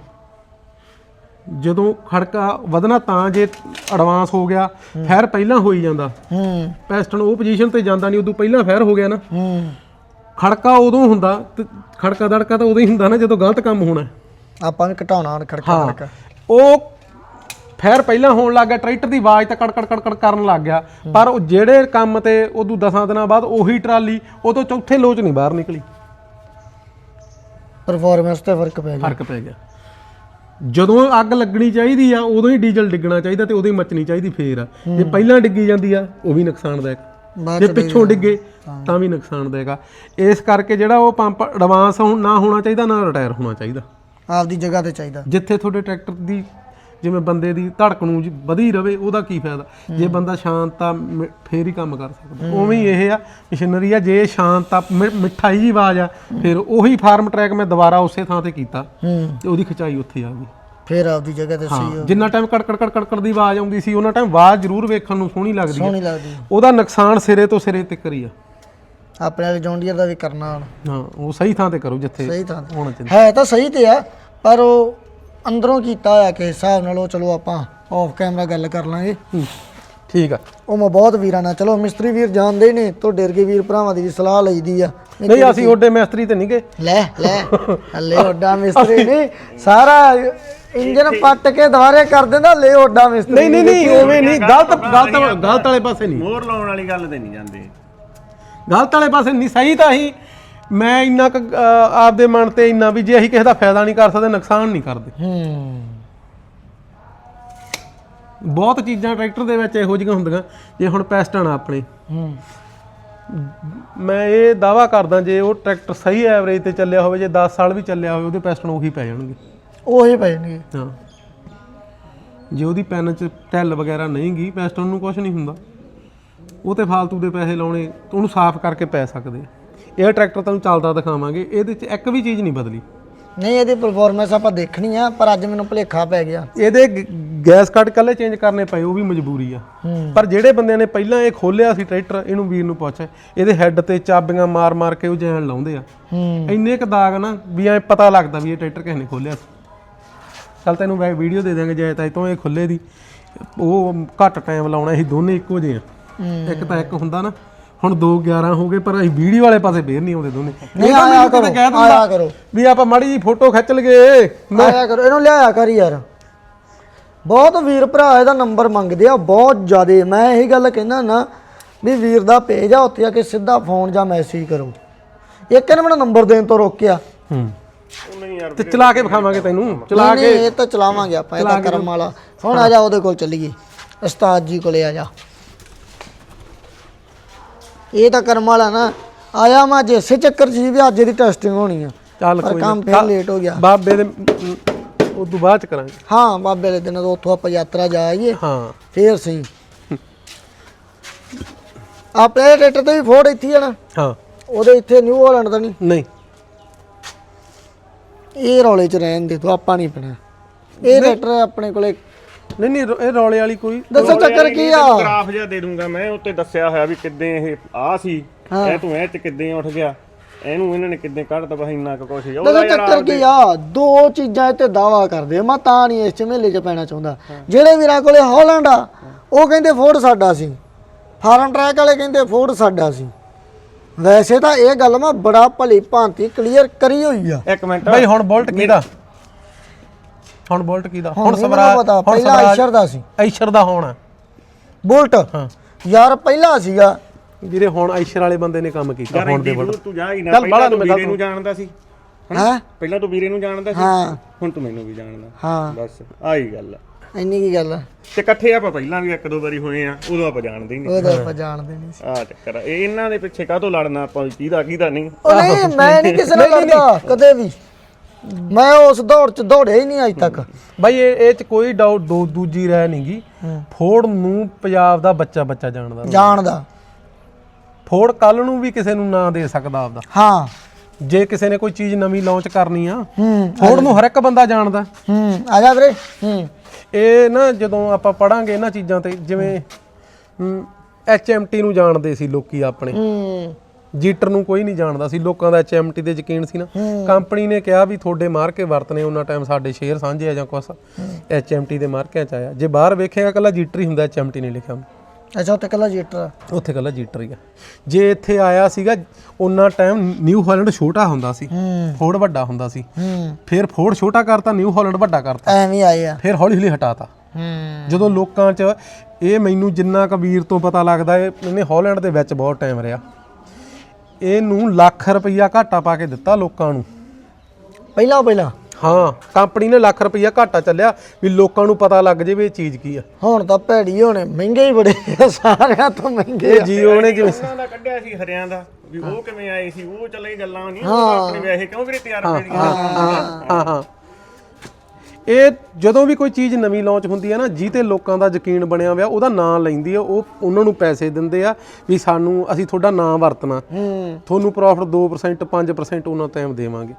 Speaker 2: ਜਦੋਂ ਖੜਕਾ ਵਧਣਾ ਤਾਂ ਜੇ ਐਡਵਾਂਸ ਹੋ ਗਿਆ ਫੈਰ ਪਹਿਲਾਂ ਹੋਈ ਜਾਂਦਾ।
Speaker 1: ਹੂੰ
Speaker 2: ਪੈਸਟਨ ਉਹ ਪੋਜੀਸ਼ਨ ਤੇ ਜਾਂਦਾ ਨਹੀਂ ਉਦੋਂ ਪਹਿਲਾਂ ਫੈਰ ਹੋ ਗਿਆ ਨਾ।
Speaker 1: ਹੂੰ
Speaker 2: ਖੜਕਾ ਉਦੋਂ ਹੁੰਦਾ ਤੇ ਖੜਕਾ ਦੜਕਾ ਤਾਂ ਉਦੋਂ ਹੀ ਹੁੰਦਾ ਨਾ ਜਦੋਂ ਗਲਤ ਕੰਮ ਹੋਣਾ
Speaker 1: ਆਪਾਂ ਵੀ ਘਟਾਉਣਾ ਖੜਕਾ
Speaker 2: ਹਾਂ।
Speaker 1: ਖੜਕਾ
Speaker 2: ਉਹ ਫੈਰ ਪਹਿਲਾਂ ਹੋਣ ਲੱਗ ਗਿਆ ਟਰੈਕਟਰ ਦੀ ਆਵਾਜ਼ ਤਾਂ ਕੜ ਕੜ ਕੜ ਕੜ ਕਰਨ ਲੱਗ ਗਿਆ। ਪਰ ਉਹ ਜਿਹੜੇ ਕੰਮ ਤੇ ਉਦੋਂ ਦਸਾਂ ਦਿਨਾਂ ਬਾਅਦ ਉਹੀ ਟਰਾਲੀ ਉਹ ਤੋਂ ਚੌਥੇ ਲੋਚ ਨਹੀਂ ਬਾਹਰ ਨਿਕਲੀ।
Speaker 1: ਪਰਫਾਰਮੈਂਸ ਤੇ ਫ਼ਰਕ ਪੈ ਗਿਆ।
Speaker 2: ਫ਼ਰਕ ਪੈ ਗਿਆ। ਜਦੋਂ ਅੱਗ ਲੱਗਣੀ ਚਾਹੀਦੀ ਆ ਉਦੋਂ ਹੀ ਡੀਜ਼ਲ ਡਿੱਗਣਾ ਚਾਹੀਦਾ ਤੇ ਉਦੋਂ ਹੀ ਮੱਚਣੀ ਚਾਹੀਦੀ ਫੇਰ ਆ। ਜੇ ਪਹਿਲਾਂ ਡਿੱਗੀ ਜਾਂਦੀ ਆ ਉਹ ਵੀ ਨੁਕਸਾਨਦਾਇਕ। ਜੇ ਪਿੱਛੋਂ ਡਿੱਗੇ ਤਾਂ ਵੀ ਨੁਕਸਾਨਦਾਇਕ ਆ। ਇਸ ਕਰਕੇ ਜਿਹੜਾ ਉਹ ਪੰਪ ਐਡਵਾਂਸ ਨਾ ਹੋਣਾ ਚਾਹੀਦਾ ਨਾ ਰਿਟਾਇਰ ਹੋਣਾ ਚਾਹੀਦਾ।
Speaker 1: ਆਪਦੀ ਜਗ੍ਹਾ ਤੇ ਚਾਹੀਦਾ।
Speaker 2: ਜਿੱਥੇ ਤੁਹਾਡੇ ਟਰੈਕਟਰ ਦੀ ਜਿਵੇਂ ਬੰਦੇ ਦੀ ਧੜਕ ਨੂੰ ਵਧੀ ਰਵੇ ਉਹਦਾ ਕੀ ਫਾਇਦਾ? ਜੇ ਬੰਦਾ ਸ਼ਾਂਤ ਆ ਮ- ਫੇਰ ਹੀ ਕੰਮ ਕਰ ਸਕਦਾ। ਉਵੇਂ ਹੀ ਇਹ ਆ ਮਸ਼ੀਨਰੀ ਆ ਜੇ ਸ਼ਾਂਤ ਆ ਮਿ- ਮਿਠਾਈ ਜੀ ਆਵਾਜ਼ ਆ ਫਿਰ ਉਹੀ ਫਾਰਮ ਟਰੈਕ ਮੈਂ ਦੁਬਾਰਾ ਉਸੇ ਥਾਂ ਤੇ ਕੀਤਾ
Speaker 1: ਹੂੰ।
Speaker 2: ਤੇ ਉਹਦੀ ਖਿਚਾਈ ਉੱਥੇ ਆ ਗਈ।
Speaker 1: ਫੇਰ ਆਪਦੀ ਜਗ੍ਹਾ ਤੇ ਸਹੀ
Speaker 2: ਹਾਂ ਜਿੰਨਾ ਟਾਈਮ ਕੜਕੜ ਕੜਕੜ ਕੜਕੜ ਦੀ ਆਵਾਜ਼ ਆਉਂਦੀ ਸੀ ਉਹਨਾਂ ਟਾਈਮ ਆਵਾਜ਼ ਜ਼ਰੂਰ ਵੇਖਣ ਨੂੰ ਸੋਹਣੀ ਲੱਗਦੀ ਹੈ
Speaker 1: ਸੋਹਣੀ ਲੱਗਦੀ।
Speaker 2: ਉਹਦਾ ਨੁਕਸਾਨ ਸਿਰੇ ਤੋਂ ਸਿਰੇ ਤੱਕ ਹੀ ਆ।
Speaker 1: ਆਪਣੇ ਵਾਲੇ ਜੌਂਡੀਅਰ ਦਾ ਵੀ ਕਰਨਾ ਹੁਣ।
Speaker 2: ਹਾਂ ਉਹ ਸਹੀ ਥਾਂ ਤੇ ਕਰੋ ਜਿੱਥੇ
Speaker 1: ਸਹੀ ਥਾਂ ਤੇ।
Speaker 2: ਹੋਣਾ ਚਾਹੀਦਾ।
Speaker 1: ਹੈ ਤਾਂ ਸਹੀ ਤੇ ਆ ਪਰ ਉਹ ਅੰਦਰੋਂ ਕੀਤਾ ਹੋਇਆ ਕਿ ਹਿਸਾਬ ਨਾਲ ਉਹ ਚਲੋ ਆਪਾਂ ਆਫ ਕੈਮਰਾ ਗੱਲ ਕਰ ਲਾਂਗੇ।
Speaker 2: ਹੂੰ, ਠੀਕ ਆ।
Speaker 1: ਉਹ ਮੈਂ ਬਹੁਤ ਵੀਰਾਂ ਨਾਲ ਚਲੋ ਮਿਸਤਰੀ ਵੀਰ ਜਾਣਦੇ ਹੀ ਨੇ ਤੋਂ ਡਰ ਕੇ ਵੀਰ ਭਰਾਵਾਂ ਦੀ ਵੀ ਸਲਾਹ ਲਈਦੀ ਆ।
Speaker 2: ਨਹੀਂ ਅਸੀਂ ਓਡੇ ਮਿਸਤਰੀ ਤੇ ਨਹੀਂ ਗਏ।
Speaker 1: ਲੈ ਲੈ ਹੱਲੇ ਓਡਾ ਮਿਸਤਰੀ ਨਹੀਂ ਸਾਰਾ ਇੰਜਨ ਪੱਟ ਕੇ ਦੁਬਾਰੇ ਕਰ ਦਿੰਦਾ ਲੈ ਓਡਾ ਮਿਸਤਰੀ
Speaker 2: ਨਹੀਂ ਨਹੀਂ ਨਹੀਂ ਉਵੇਂ ਨਹੀਂ ਗਲਤ ਗਲਤ ਗਲਤ ਵਾਲੇ ਪਾਸੇ ਨਹੀਂ।
Speaker 3: ਮੋਹਰ ਲਾਉਣ ਵਾਲੀ ਗੱਲ ਤੇ ਨਹੀਂ ਜਾਂਦੇ।
Speaker 2: ਗਲਤ ਵਾਲੇ ਪਾਸੇ ਨਹੀਂ ਸਹੀ ਤਾਂ ਹੀ ਮੈਂ ਇੰਨਾ ਕੁ, ਅਹ, ਆਪਦੇ ਮਨ ਤੇ ਇੰਨਾ ਵੀ ਜੇ ਅਸੀਂ ਕਿਸੇ ਦਾ ਫਾਇਦਾ ਨਹੀਂ ਕਰ ਸਕਦੇ ਨੁਕਸਾਨ ਨਹੀਂ ਕਰਦੇ।
Speaker 1: ਹੂੰ।
Speaker 2: ਬਹੁਤ ਚੀਜ਼ਾਂ ਟਰੈਕਟਰ ਦੇ ਵਿੱਚ ਇਹੋ ਜਿਹੀਆਂ ਹੁੰਦੀਆਂ ਜੇ ਹੁਣ ਪੈਸਟਨ ਆ ਆਪਣੇ।
Speaker 1: ਹੂੰ।
Speaker 2: ਮੈਂ ਇਹ ਦਾਵਾ ਕਰਦਾ ਜੇ ਉਹ ਟਰੈਕਟਰ ਸਹੀ ਐਵਰੇਜ ਤੇ ਚੱਲਿਆ ਹੋਵੇ ਜੇ 10 ਸਾਲ ਵੀ ਚੱਲਿਆ ਹੋਵੇ ਉਹਦੇ ਪੈਸਟਨ ਉਹੀ ਪੈ ਜਾਣਗੇ।
Speaker 1: ਉਹੀ ਪੈ ਜਾਣਗੇ।
Speaker 2: ਹਾਂ। ਜੇ ਉਹਦੀ ਪੈਨ ਚ ਟੈਲ ਵਗੈਰਾ ਨਹੀਂ ਗਈ ਪੈਸਟਨ ਨੂੰ ਕੁਝ ਨਹੀਂ ਹੁੰਦਾ। ਉਹ ਤੇ ਫਾਲਤੂ ਦੇ ਪੈਸੇ ਲਾਉਣੇ ਉਹਨੂੰ ਸਾਫ਼ ਕਰਕੇ ਪੈ ਸਕਦੇ ਆ। ਇਹ ਟਰੈਕਟਰ ਤੁਹਾਨੂੰ ਚੱਲਦਾ ਦਿਖਾਵਾਂਗੇ ਇਹਦੇ ਚ ਇੱਕ ਵੀ ਚੀਜ਼ ਨਹੀਂ ਬਦਲੀ।
Speaker 1: ਨਹੀਂ ਇਹਦੀ ਪਰਫਾਰਮੈਂਸ ਆਪਾਂ ਦੇਖਣੀ ਆ ਪਰ ਅੱਜ ਮੈਨੂੰ ਭੁਲੇਖਾ ਪੈ ਗਿਆ।
Speaker 2: ਇਹਦੇ ਗ- ਗੈਸ ਕੱਟ ਕੱਲੇ ਚੇਂਜ ਕਰਨੇ ਪਏ ਉਹ ਵੀ ਮਜਬੂਰੀ ਆ। ਪਰ ਜਿਹੜੇ ਬੰਦਿਆਂ ਨੇ ਪਹਿਲਾਂ ਇਹ ਖੋਲਿਆ ਸੀ ਟਰੈਕਟਰ ਇਹਨੂੰ ਵੀਰ ਨੂੰ ਪੁੱਛ ਇਹਦੇ ਹੈੱਡ ਤੇ ਚਾਬੀਆਂ ਮਾਰ ਮਾਰ ਕੇ ਉਹ ਜੈਨ ਲਾਉਂਦੇ ਆ।
Speaker 1: ਹੂੰ।
Speaker 2: ਇੰਨੇ ਕ ਦਾਗ ਨਾ ਵੀ ਐ ਪਤਾ ਲੱਗਦਾ ਵੀ ਇਹ ਟਰੈਕਟਰ ਕਿਸੇ ਨੇ ਖੋਲਿਆ ਸੀ। ਚੱਲ ਤੈਨੂੰ ਮੈਂ ਵੀਡੀਓ ਦੇ ਦਾਂਗੇ ਜੇ ਤਾਂ ਤੋਂ ਇਹ ਖੁੱਲੇ ਦੀ। ਉਹ ਘੱਟ ਟਾਈਮ ਲਾਉਣਾ ਅਸੀਂ ਦੋਨੇ ਇੱਕੋ ਜਿਹੇ ਆ। ਇੱਕ ਤਾਂ ਇੱਕ ਹੁੰਦਾ ਨਾ ਹੁਣ 2 11 ਹੋ ਗਏ ਪਰ ਅਸੀਂ ਵੀਡੀਓ ਵਾਲੇ ਪਾਸੇ ਫੇਰ ਨਹੀਂ ਆਉਂਦੇ ਦੋਨੇ। ਇਹ ਤਾਂ
Speaker 1: ਆਇਆ
Speaker 2: ਮੈਨੂੰ ਕਿਤੇ ਦਿੰਦਾ
Speaker 1: ਆਇਆ ਕਰੋ।
Speaker 2: ਵੀ ਆਪਾਂ ਮਾੜੀ ਜੀ ਫੋਟੋ ਖਿੱਚ ਲਈਏ।
Speaker 1: ਆਇਆ ਕਰੋ ਇਹਨੂੰ ਲਿਆਇਆ ਕਰ ਯਾਰ। ਬਹੁਤ ਵੀਰ ਭਰਾ ਇਹਦਾ ਨੰਬਰ ਮੰਗਦੇ ਆ ਬਹੁਤ ਜ਼ਿਆਦੇ। ਮੈਂ ਇਹੀ ਗੱਲ ਕਹਿੰਦਾ ਨਾ ਵੀ ਵੀਰ ਦਾ ਪੇਜ ਆ ਉੱਥੇ ਆ ਕੇ ਸਿੱਧਾ ਫੋਨ ਜਾਂ ਮੈਸੇਜ ਕਰੋ। ਇੱਕ ਨੇ ਮੈਨੂੰ ਨੰਬਰ ਦੇਣ ਤੋਂ ਰੋਕਿਆ।
Speaker 2: ਹੂੰ।
Speaker 3: ਉਹ ਨਹੀਂ ਯਾਰ
Speaker 2: ਤੇ ਚਲਾ ਕੇ ਵਿਖਾਵਾਂਗੇ ਤੈਨੂੰ। ਚਲਾ
Speaker 1: ਨਹੀਂ ਨਹੀਂ, ਇਹ ਤਾਂ ਚਲਾਵਾਂਗੇ ਆਪਾਂ ਇਹ ਤਾਂ ਕਰਮ ਵਾਲਾ। ਹੁਣ ਆ ਜਾ ਉਹਦੇ ਕੋਲ ਚੱਲੀਏ। ਉਸਤਾਦ ਜੀ ਕੋਲੇ ਆ ਜਾ। ਇਹ ਤਾਂ ਕਰਮ ਵਾਲਾ ਨਾ। ਆਇਆ ਮੈਂ ਜੇ ਇਸੇ ਚੱਕਰ 'ਚ ਸੀ ਵੀ ਅੱਜ ਇਹਦੀ ਟੈਸਟਿੰਗ ਹੋਣੀ ਆ।
Speaker 2: ਚੱਲ
Speaker 1: ਪਰ
Speaker 2: ਕੋਈ
Speaker 1: ਕੰਮ ਫਿਰ ਲੇਟ ਹੋ ਗਿਆ।
Speaker 2: ਬਾਬੇ ਦੇ ਉਸ ਤੋਂ ਬਾਅਦ ਚ ਕਰਾਂਗੇ।
Speaker 1: ਹਾਂ ਬਾਬੇ ਦੇ ਦਿਨ ਤੋਂ ਉੱਥੋਂ ਆਪਾਂ ਯਾਤਰਾ ਜਾ ਆਈਏ।
Speaker 2: ਹਾਂ।
Speaker 1: ਫੇਰ ਸਹੀ। ਆਪਣੇ ਟਰੈਕਟਰ ਤੇ ਵੀ ਫੋੜ ਇੱਥੇ ਆ ਨਾ।
Speaker 2: ਹਾਂ।
Speaker 1: ਉਹਦੇ ਇੱਥੇ ਨਿਊ ਹਾਲੈਂਡ ਤਾਂ ਨਹੀਂ।
Speaker 2: ਨਹੀਂ।
Speaker 1: ਇਹ ਰੌਲੇ 'ਚ ਰਹਿਣ ਦੇ ਤੂੰ ਆਪਾਂ ਨਹੀਂ ਪੈਣਾ। ਇਹ ਟਰੈਕਟਰ ਆਪਣੇ ਕੋਲੇ
Speaker 2: ਨਹੀਂ ਨਹੀਂ ਇਹ ਰੌਲੇ ਵਾਲੀ ਕੋਈ
Speaker 1: ਦੱਸੋ ਚੱਕਰ ਕੀ ਆ?
Speaker 3: ਗ੍ਰਾਫ ਜਿਹਾ ਦੇ ਦੂੰਗਾ ਮੈਂ ਉੱਤੇ ਦੱਸਿਆ ਹੋਇਆ ਵੀ ਕਿੱਦਾਂ ਇਹ ਆ ਸੀ। ਇਹ ਤੂੰ ਇਹ ਚ ਕਿੱਦਾਂ ਉੱਠ ਗਿਆ? ਇਹਨੂੰ ਇਹਨਾਂ ਨੇ ਕਿੱਦਾਂ ਕੱਢਤਾ ਬਸ ਇੰਨਾ ਕੁ ਕੁਛ
Speaker 1: ਦੱਸੋ ਚੱਕਰ ਕੀ ਆ? ਦੋ ਚੀਜ਼ਾਂ ਇੱਥੇ ਦਾਵਾ ਕਰਦੇ ਮੈਂ ਤਾਂ ਨਹੀਂ ਇਸ ਝਮੇਲੇ 'ਚ ਪੈਣਾ ਚਾਹੁੰਦਾ। ਜਿਹੜੇ ਵੀਰਾਂ ਕੋਲੇ ਹਾਲੈਂਡ ਆ ਉਹ ਕਹਿੰਦੇ ਫੋਰਡ ਸਾਡਾ ਸੀ। ਫਾਰਮ ਟਰੈਕ ਵਾਲੇ ਕਹਿੰਦੇ ਫੋਰਡ ਸਾਡਾ ਸੀ। ਵੈਸੇ ਤਾਂ ਇਹ ਗੱਲ ਮੈਂ ਬੜਾ ਭਲੀ ਭਾਂਤੀ ਕਲੀਅਰ ਕਰੀ ਹੋਈ ਆ।
Speaker 3: ਇੱਕ ਮਿੰਟ।
Speaker 2: ਬਈ ਹੁਣ ਬੁਲਟ ਕਿਹਦਾ? ਹੁਣ ਬੁਲਟ ਕਿਹਦਾ
Speaker 1: ਹੁਣ
Speaker 2: ਹੁਣ ਸਵਰਾਜ
Speaker 1: ਪਤਾ,
Speaker 2: ਹੁਣ
Speaker 1: ਪਹਿਲਾਂ ਦਾ ਸੀ।
Speaker 2: ਆਈਸ਼ਰ ਦਾ ਹੋਣਾ।
Speaker 1: ਬੁਲਟ?
Speaker 2: ਹਾਂ।
Speaker 1: ਯਾਰ ਪਹਿਲਾਂ ਸੀਗਾ।
Speaker 2: ਵੀਰੇ ਹੁਣ ਆਈਸ਼ਰ ਵਾਲੇ ਬੰਦੇ ਨੇ ਕੰਮ ਕੀਤਾ ਹੁਣ ਦੇ ਬੁਲਟ।
Speaker 3: ਤੂੰ ਜਾ ਹੀ ਨਾ
Speaker 2: ਚੱਲ
Speaker 3: ਪਹਿਲਾਂ ਤੂੰ ਵੀਰੇ ਨੂੰ ਜਾਣਦਾ ਸੀ।
Speaker 1: ਹੈ?
Speaker 3: ਪਹਿਲਾਂ ਤੂੰ ਵੀਰੇ ਨੂੰ ਜਾਣਦਾ ਸੀ।
Speaker 1: ਹਾਂ।
Speaker 3: ਹੁਣ ਤੂੰ ਮੈਨੂੰ ਵੀ ਜਾਣਦਾ।
Speaker 1: ਹਾਂ।
Speaker 3: ਬਸ ਆਹੀ ਗੱਲ ਆ।
Speaker 1: ਇੰਨੀ ਕੀ ਗੱਲ ਆ?
Speaker 3: ਤੇ ਇਕੱਠੇ ਆਪਾਂ ਪਹਿਲਾਂ ਵੀ ਇੱਕ ਦੋ ਵਾਰੀ ਹੋਏ ਆ ਉਦੋਂ ਆਪਾਂ ਜਾਣਦੇ ਨਹੀਂ
Speaker 1: ਉਹਦਾ ਆਪਾਂ ਜਾਣਦੇ ਨਹੀਂ ਸੀ।
Speaker 3: ਆ ਚੱਕਰ। ਇਹ ਇਹਨਾਂ ਦੇ ਪਿੱਛੇ ਕਾਹਤੋਂ ਲੜਨਾ ਆਪਾਂ ਕਿਹਦਾ ਕਿਹਦਾ ਨਹੀਂ।
Speaker 1: ਉਹ ਨਹੀਂ ਮੈਂ ਨਹੀਂ ਕਿਸੇ ਨਾਲ ਲੜਦਾ ਕਦੇ ਵੀ। ਮੈਂ ਉਸ ਦੌੜ 'ਚ ਦੌੜਿਆ ਹੀ ਨਹੀਂ ਅਜ ਤੱਕ।
Speaker 2: ਬਾਈ ਇਹ ਇਹ ਚ ਕੋਈ ਡਾਊਟ ਦੂਜੀ ਰਹਿ ਨਹੀਂਗੀ ਫੋਰਡ ਨੂੰ ਪੰਜਾਬ ਦਾ ਬੱਚਾ ਬੱਚਾ ਜਾਣਦਾ।
Speaker 1: ਜਾਣਦਾ।
Speaker 2: ਫੋਰਡ ਕੱਲ ਨੂੰ ਵੀ ਕਿਸੇ ਨੂੰ ਨਾ ਦੇ ਸਕਦਾ ਆਪਦਾ।
Speaker 1: ਹਾਂ।
Speaker 2: ਜੇ ਕਿਸੇ ਨੇ ਕੋਈ ਚੀਜ਼ ਨਵੀਂ ਲਾਂਚ ਕਰਨੀ ਆ ਫੋਰਡ ਨੂੰ ਹਰ ਇੱਕ ਬੰਦਾ ਜਾਣਦਾ।
Speaker 1: ਹੂੰ ਆ ਜਾ ਵੀਰੇ। ਹੂੰ।
Speaker 2: ਇਹ ਨਾ ਜਦੋਂ ਆਪਾਂ ਪੜਾਂਗੇ ਇਹਨਾਂ ਚੀਜ਼ਾਂ ਤੇ ਜਿਵੇਂ ਐਚਐਮਟੀ ਨੂੰ ਜਾਣਦੇ ਸੀ ਲੋਕੀ ਆਪਣੇ।
Speaker 1: ਹੂੰ।
Speaker 2: ਜੀਟਰ ਨੂੰ ਕੋਈ ਨਹੀਂ ਜਾਣਦਾ ਸੀ ਲੋਕਾਂ ਦਾ ਐਚਐਮਟੀ ਤੇ ਯਕੀਨ ਸੀ ਨਾ। ਕੰਪਨੀ ਨੇ ਕਿਹਾ ਵੀ ਤੁਹਾਡੇ ਮਾਰ ਕੇ ਵਰਤਨੇ ਉਹਨਾਂ ਟਾਈਮ ਸਾਡੇ ਸ਼ੇਅਰ ਸਾਂਝੇ ਆ ਜਾਂ ਕੁਛ। ਐਚਐਮਟੀ ਦੇ ਮਾਰਕਿਆਂ ਚ ਆਇਆ। ਜੇ ਬਾਹਰ ਵੇਖੇਗਾ ਕੱਲਾ ਜੀਟਰ ਹੀ ਹੁੰਦਾ ਐਚਐਮਟੀ ਨਹੀਂ ਲਿਖਿਆ
Speaker 1: ਅੱਛਾ ਉੱਤੇ ਕੱਲਾ ਜੀਟਰ
Speaker 2: ਉੱਥੇ ਕੱਲਾ ਜੀਟਰ ਹੀ ਆ। ਜੇ ਇੱਥੇ ਆਇਆ ਸੀਗਾ ਉਹਨਾਂ ਟਾਈਮ ਨਿਊ ਹਾਲੈਂਡ ਛੋਟਾ ਹੁੰਦਾ ਸੀ। ਫੋਰਡ ਵੱਡਾ ਹੁੰਦਾ ਸੀ। ਫਿਰ ਫੋਰਡ ਛੋਟਾ ਕਰਤਾ ਨਿਊ ਹਾਲੈਂਡ ਵੱਡਾ ਕਰਤਾ।
Speaker 1: ਐਵੇਂ ਆਏ ਆ।
Speaker 2: ਫਿਰ ਹੌਲੀ ਹੌਲੀ ਹਟਾਤਾ। ਜਦੋਂ ਲੋਕਾਂ 'ਚ ਇਹ ਮੈਨੂੰ ਜਿੰਨਾ ਕਬੀਰ ਤੋਂ ਪਤਾ ਲੱਗਦਾ ਇਹ ਇਹਨੇ ਹਾਲੈਂਡ ਦੇ ਵਿੱਚ ਬਹੁਤ ਟਾਈਮ ਰਿਹਾ। ਇਹਨੂੰ ਲੱਖ ਰੁਪਈਆ ਘਾਟਾ ਪਾ ਕੇ ਦਿੱਤਾ ਲੋਕਾਂ ਨੂੰ।
Speaker 1: ਪਹਿਲਾਂ ਪਹਿਲਾਂ?
Speaker 2: ਹਾਂ ਕੰਪਨੀ ਨੇ ਲੱਖ ਰੁਪਈਆ ਘਾਟਾ ਚੱਲਿਆ ਵੀ ਲੋਕਾਂ ਨੂੰ ਪਤਾ ਲੱਗ ਜੇ ਵੀ ਇਹ ਚੀਜ਼ ਕੀ ਆ।
Speaker 1: ਹੁਣ ਤਾਂ ਭੈੜੀ ਹੋਣੇ ਮਹਿੰਗੇ ਹੀ ਬੜੇ ਆ ਸਾਰਿਆਂ ਤੋਂ ਮਹਿੰਗੇ ਆ।
Speaker 2: ਜੀਓ ਨੇ ਜਿਵੇਂ
Speaker 3: ਉਹਨਾਂ ਦਾ ਕੱਢਿਆ ਸੀ ਹਰਿਆਂ ਦਾ ਵੀ ਉਹ ਕਿਵੇਂ ਆਏ ਸੀ ਉਹ ਚਲੇ ਗੱਲਾਂ ਨਹੀਂ ਆਪਣੇ ਵੈਸੇ ਕਿਉਂ ਵੀਰੇ ਤਿਆਰ ਹੋਏ ਦੀਆਂ?
Speaker 2: ਹਾਂ ਹਾਂ। ਇਹ ਜਦੋਂ ਵੀ ਕੋਈ ਚੀਜ਼ ਨਵੀਂ ਲਾਂਚ ਹੁੰਦੀ ਹੈ ਨਾ ਜੀ ਤੇ ਲੋਕਾਂ ਦਾ ਯਕੀਨ ਬਣਿਆ ਹੋਇਆ ਉਹਦਾ ਨਾਂ ਲੈਂਦੀ ਆ ਉਹ ਉਹਨਾਂ ਨੂੰ ਪੈਸੇ ਦਿੰਦੇ ਆ ਵੀ ਸਾਨੂੰ ਅਸੀਂ ਤੁਹਾਡਾ ਨਾਂ ਵਰਤਣਾ। ਤੁਹਾਨੂੰ ਪ੍ਰੋਫਿਟ 2% 5% ਉਹਨਾਂ ਟਾਈਮ ਦੇਵਾਂਗੇ।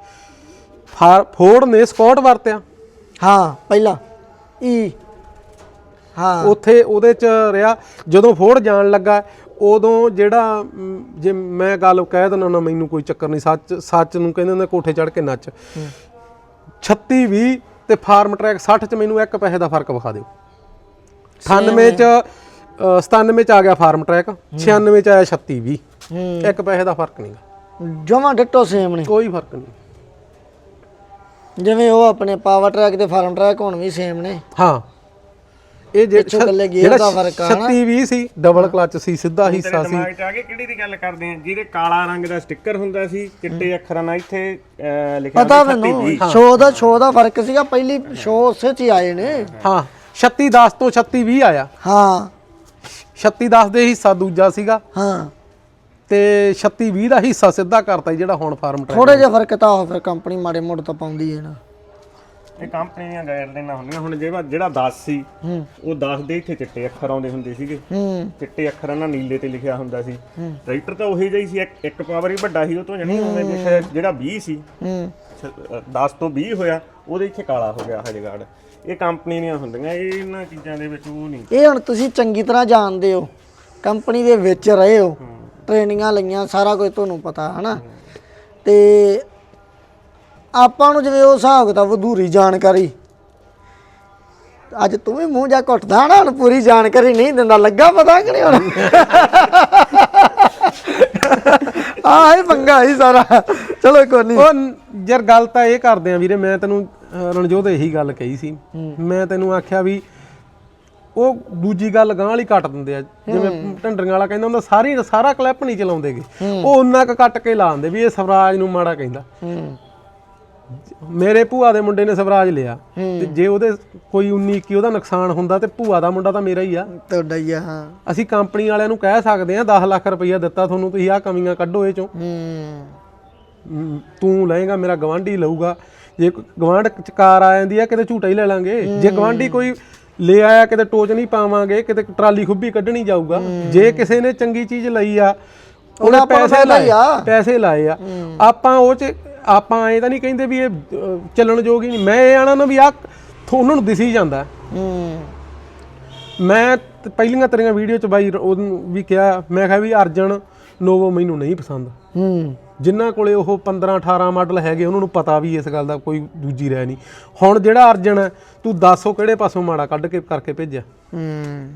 Speaker 2: ਫਾਰ ਫੋਰਡ ਨੇ ਸਕਾਟ ਵਰਤਿਆ।
Speaker 1: ਹਾਂ ਪਹਿਲਾਂ। ਈ ਹਾਂ।
Speaker 2: ਉੱਥੇ ਉਹਦੇ ਚ ਰਿਹਾ। ਜਦੋਂ ਫੋਰਡ ਜਾਣ ਲੱਗਾ ਉਦੋਂ ਜਿਹੜਾ ਜੇ ਮੈਂ ਗੱਲ ਕਹਿ ਦਿੰਦਾ ਨਾ ਮੈਨੂੰ ਕੋਈ ਚੱਕਰ ਨਹੀਂ ਸੱਚ ਸੱਚ ਨੂੰ ਕਹਿੰਦੇ ਹੁੰਦੇ ਕੋਠੇ ਚੜ ਕੇ ਨੱਚ। 36 20 ਤੇ ਫਾਰਮ ਟਰੈਕ 60 ਚ ਮੈਨੂੰ ਇੱਕ ਪੈਸੇ ਦਾ ਫ਼ਰਕ ਵਿਖਾ ਦਿਓ। 98 ਚ ਅ, 97 ਚ ਆ ਗਿਆ ਫਾਰਮ ਟਰੈਕ 96 ਚ ਆਇਆ 36 20
Speaker 1: ਹੂੰ।
Speaker 2: ਇੱਕ ਪੈਸੇ ਦਾ ਫ਼ਰਕ ਨਹੀਂਗਾ
Speaker 1: ਜਮਾ ਡਿੱਟੋ ਸੇਮ ਨੇ।
Speaker 2: ਕੋਈ ਫ਼ਰਕ ਨਹੀਂ
Speaker 1: ਜਿਵੇਂ ਉਹ ਆਪਣੇ ਪਾਵਰ ਟਰੈਕ ਤੇ ਫਾਰਮ ਟਰੈਕ ਹੁਣ ਵੀ ਸੇਮ ਨੇ।
Speaker 2: ਹਾਂ। ਇਹ ਜੇ-
Speaker 1: ਪਿੱਛੋਂ ਇਕੱਲੇ gear ਦਾ ਫ਼ਰਕ ਆ ਨਾ।
Speaker 2: 36 20 ਸੀ ਡਬਲ ਕਲਚ ਸੀ ਸਿੱਧਾ ਹਿੱਸਾ ਸੀ।
Speaker 3: ਦਿਮਾਗ 'ਚ ਆ ਗਿਆ ਕਿਹੜੀ ਦੀ ਗੱਲ ਕਰਦੇ ਆ? ਜਿਹਦੇ ਕਾਲਾ ਰੰਗ ਦਾ ਸਟicker ਹੁੰਦਾ ਸੀ ਚਿੱਟੇ ਅੱਖਰਾਂ ਨਾਲ ਇੱਥੇ ਅਹ, ਲਿਖਿਆ
Speaker 1: ਪਤਾ
Speaker 3: ਹੁੰਦਾ ਸੀ
Speaker 1: ਮੈਨੂੰ ਸ਼ੋ ਦਾ ਸ਼ੋ ਦਾ ਫ਼ਰਕ ਸੀਗਾ ਪਹਿਲੀ ਸ਼ੋ ਉਸੇ ਚ ਹੀ ਆਏ ਨੇ।
Speaker 2: ਹਾਂ 36 10 ਤੋਂ 36 20 ਆਇਆ।
Speaker 1: ਹਾਂ।
Speaker 2: 36 10 ਦੇ ਹਿੱਸਾ ਦੂਜਾ ਸੀਗਾ।
Speaker 1: ਹਾਂ।
Speaker 2: ਤੇ 36 20 ਦਾ ਹਿੱਸਾ ਸਿੱਧਾ ਕਰਤਾ ਜੀ ਜਿਹੜਾ ਹੁਣ ਫਾਰਮ ਟਰੈਕ
Speaker 1: ਥੋੜੇ ਜਿਹਾ ਫ਼ਰਕ ਤਾਂ ਉਹ ਫਿਰ ਕੰਪਨੀ ਮਾੜੇ ਮੋੜ ਤਾਂ ਪਾਉਂਦੀ ਹੈ ਨਾ।
Speaker 3: ਇਹ ਕੰਪਨੀ ਦੀਆਂ ਗਾਈਡਲਾਈਨਾਂ ਹੁੰਦੀਆਂ। ਹੁਣ ਜਿਹੜਾ ਜਿਹੜਾ 10 ਸੀ ਉਹ 10 ਦੇ ਇੱਥੇ ਚਿੱਟੇ ਅੱਖਰ ਆਉਂਦੇ ਹੁੰਦੇ ਸੀਗੇ। ਚਿੱਟੇ ਅੱਖਰਾਂ ਨਾਲ ਨੀਲੇ ਤੇ ਲਿਖਿਆ ਹੁੰਦਾ ਸੀ। ਟਰੈਕਟਰ ਤਾਂ ਉਹੀ ਜਿਹਾ ਹੀ ਸੀ ਇੱਕ- ਪਾਵਰ ਹੀ ਵੱਡਾ ਸੀ ਉਹ ਤੋਂ ਜਣੀ ਉਹਨੇ ਜਿਹੜਾ 20 ਸੀ।
Speaker 1: ਹੂੰ।
Speaker 3: 10 ਤੋਂ 20 ਹੋਇਆ ਉਹਦੇ ਇੱਥੇ ਕਾਲਾ ਹੋ ਗਿਆ ਹਜੇ ਗਾਰਡ ਇਹ ਕੰਪਨੀ ਦੀਆਂ ਹੁੰਦੀਆਂ ਇਹ ਇਹਨਾਂ ਚੀਜ਼ਾਂ ਦੇ ਵਿੱਚ ਉਹ ਨਹੀਂ।
Speaker 1: ਇਹ ਹੁਣ ਤੁਸੀਂ ਚੰਗੀ ਤਰ੍ਹਾਂ ਜਾਣਦੇ ਹੋ। ਕੰਪਨੀ ਦੇ ਵਿੱਚ ਰਹੇ ਹੋ। ਟ੍ਰੇਨਿੰਗਾਂ ਲਈਆਂ ਸਾਰਾ ਕੁਝ ਤੁਹਾਨੂੰ ਪਤਾ ਹਨਾ। ਤੇ ਆਪਾਂ ਨੂੰ ਜਿਵੇਂ ਉਹ ਹਿਸਾਬ ਕਿਤਾਬ ਅਧੂਰੀ ਜਾਣਕਾਰੀ। ਅੱਜ ਤੂੰ ਵੀ ਮੂੰਹ ਜਾ ਘੁੱਟਦਾ ਨਾ ਹੁਣ ਪੂਰੀ ਜਾਣਕਾਰੀ ਨਹੀਂ ਦਿੰਦਾ ਲੱਗਾ ਪਤਾ ਕਿ ਨਹੀਂ ਹੁਣ? ਆਹ ਹੀ ਪੰਗਾ ਹੀ ਸਾਰਾ। ਚਲੋ ਕੋਈ ਨਹੀਂ।
Speaker 2: ਉਹ ਯਾਰ ਗੱਲ ਤਾਂ ਇਹ ਕਰਦੇ ਆ ਵੀਰੇ ਮੈਂ ਤੈਨੂੰ ਅਹ, ਰਣਜੋਤ ਇਹੀ ਗੱਲ ਕਹੀ ਸੀ। ਮੈਂ ਤੈਨੂੰ ਆਖਿਆ ਵੀ ਉਹ ਦੂਜੀ ਗੱਲ ਗਾਂ ਵਾਲੀ ਕੱਟ ਦਿੰਦੇ ਆ। ਜਿਵੇਂ ਢੰਡਰੀਆਂ ਵਾਲਾ ਕਹਿੰਦਾ ਹੁੰਦਾ ਸਾਰੀ ਸਾਰਾ ਕਲਿੱਪ ਨਹੀਂ ਚਲਾਉਂਦੇਗੇ। ਉਹ ਉਹਨਾਂ ਕ ਕੱਟ ਕੇ ਲਾਉਂਦੇ ਵੀ ਇਹ ਸਵਰਾਜ ਨੂੰ ਮਾੜਾ ਕਹਿੰਦਾ।
Speaker 1: ਹੂੰ।
Speaker 2: ਮੇਰੇ ਭੂਆ ਦੇ ਮੁੰਡੇ ਨੇ ਸਵਰਾਜ ਲਿਆ ਤੇ ਜੇ ਉਹਦੇ ਕੋਈ 19 21 ਉਹਦਾ ਨੁਕਸਾਨ ਹੁੰਦਾ ਤੇ ਭੂਆ ਦਾ ਮੁੰਡਾ ਤਾਂ ਮੇਰਾ ਹੀ ਆ।
Speaker 1: ਤੁਹਾਡਾ ਹੀ ਆ ਹਾਂ।
Speaker 2: ਅਸੀਂ ਕੰਪਨੀ ਵਾਲਿਆਂ ਨੂੰ ਕਹਿ ਸਕਦੇ ਆ 10 ਲੱਖ ਰੁਪਈਆ ਦਿੱਤਾ ਤੁਹਾਨੂੰ ਤੁਸੀਂ ਆਹ ਕਮੀਆਂ ਕੱਢੋ ਇਹ ਚੋਂ। ਤੂੰ ਲਏਗਾ ਮੇਰਾ ਗਵਾਂਢੀ ਲਊਗਾ। ਜੇ ਗਵਾਂਢ ਕਾਰ ਆ ਜਾਂਦੀ ਆ ਕਿਤੇ ਝੂਟਾ ਹੀ ਲੈ ਲਾਂਗੇ। ਜੇ ਗਵਾਂਢੀ ਕੋਈ ਲੈ ਆਇਆ ਕਿਤੇ ਟੋਚ ਨਹੀਂ ਪਾਵਾਂਗੇ ਕਿਤੇ ਟਰਾਲੀ ਖੁੱਬੀ ਕੱਢਣੀ ਜਾਊਗਾ। ਜੇ ਕਿਸੇ ਨੇ ਚੰਗੀ ਚੀਜ਼ ਲਈ ਆ ਉਹਨੇ ਪੈਸੇ ਲਾਏ
Speaker 1: ਆ।
Speaker 2: ਪੈਸੇ ਲਾਏ ਆ। ਆਪਾਂ ਉਹ ਚ ਆਪਾਂ ਐ ਤਾਂ ਨਹੀਂ ਕਹਿੰਦੇ ਵੀ ਇਹ ਅ, ਚੱਲਣ ਯੋਗ ਹੀ ਨਹੀਂ। ਮੈਂ ਇਹ ਆਣਾ ਨਾ ਵੀ ਆ ਉਹਨਾਂ ਨੂੰ ਦਿਸੀ ਜਾਂਦਾ। ਹੈ। ਮੈਂ ਤੇ ਪਹਿਲੀਆਂ ਤੇਰੀਆਂ ਵੀਡੀਓ ਚ ਬਾਈ ਉਹਨੂੰ ਵੀ ਕਿਹਾ ਮੈਂ ਕਿਹਾ ਵੀ ਅਰਜਨ ਨੋਵੋ ਮੈਨੂੰ ਨਹੀਂ ਪਸੰਦ।
Speaker 1: ਹੂੰ।
Speaker 2: ਜਿਨ੍ਹਾਂ ਕੋਲੇ ਉਹ 15 18 ਮਾਡਲ ਹੈਗੇ ਉਹਨਾਂ ਨੂੰ ਪਤਾ ਵੀ ਇਸ ਗੱਲ ਦਾ ਕੋਈ ਦੂਜੀ ਰਹਿ ਨਹੀਂ। ਹੁਣ ਜਿਹੜਾ ਅਰਜਨ ਹੈ ਤੂੰ ਦੱਸੋ ਕਿਹੜੇ ਪਾਸੋਂ ਮਾੜਾ ਕੱਢ ਕੇ ਕਰਕੇ ਭੇਜਿਆ?
Speaker 1: ਹੂੰ।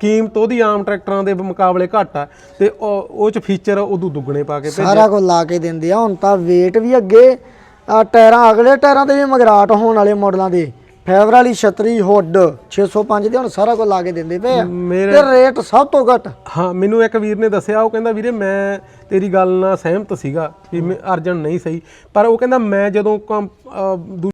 Speaker 2: ਕੀਮਤ ਉਹਦੀ ਆਮ ਟਰੈਕਟਰਾਂ ਦੇ ਮੁਕਾਬਲੇ ਘੱਟ ਆ ਤੇ ਉਹ ਉਹ ਚ ਫੀਚਰ ਉਦੋਂ ਦੁੱਗਣੇ ਪਾ ਕੇ ਭੇਜਿਆ।
Speaker 1: ਸਾਰਾ ਕੁਝ ਲਾ ਕੇ ਦਿੰਦੇ ਆ। ਹੁਣ ਤਾਂ weight ਵੀ ਅੱਗੇ ਆ ਟਾਇਰਾਂ ਅਗਲੇ ਟਾਇਰਾਂ ਤੇ ਵੀ ਮਗਰਾਟ ਹੋਣ ਵਾਲੇ ਮਾਡਲਾਂ ਦੇ। ਵਾਲੀ ਛਤਰੀ ਹੁੱਡ 605 ਦੇ ਹੁਣ ਸਾਰਾ ਕੁਝ ਲਾ ਕੇ ਦਿੰਦੇ ਪਏ ਆ।
Speaker 2: ਮੇਰੇ
Speaker 1: ਤੇ ਰੇਟ ਸਭ ਤੋਂ ਘੱਟ।
Speaker 2: ਹਾਂ ਮੈਨੂੰ ਇੱਕ ਵੀਰ ਨੇ ਦੱਸਿਆ ਉਹ ਕਹਿੰਦਾ ਵੀਰੇ ਮੈਂ ਤੇਰੀ ਗੱਲ ਨਾਲ ਸਹਿਮਤ ਸੀਗਾ ਵੀ ਮੈਂ- ਅਰਜਨ ਨਹੀਂ ਸਹੀ। ਪਰ ਉਹ ਕਹਿੰਦਾ ਮੈਂ ਜਦੋਂ ਕੰਮ- ਅਹ ਦੂ-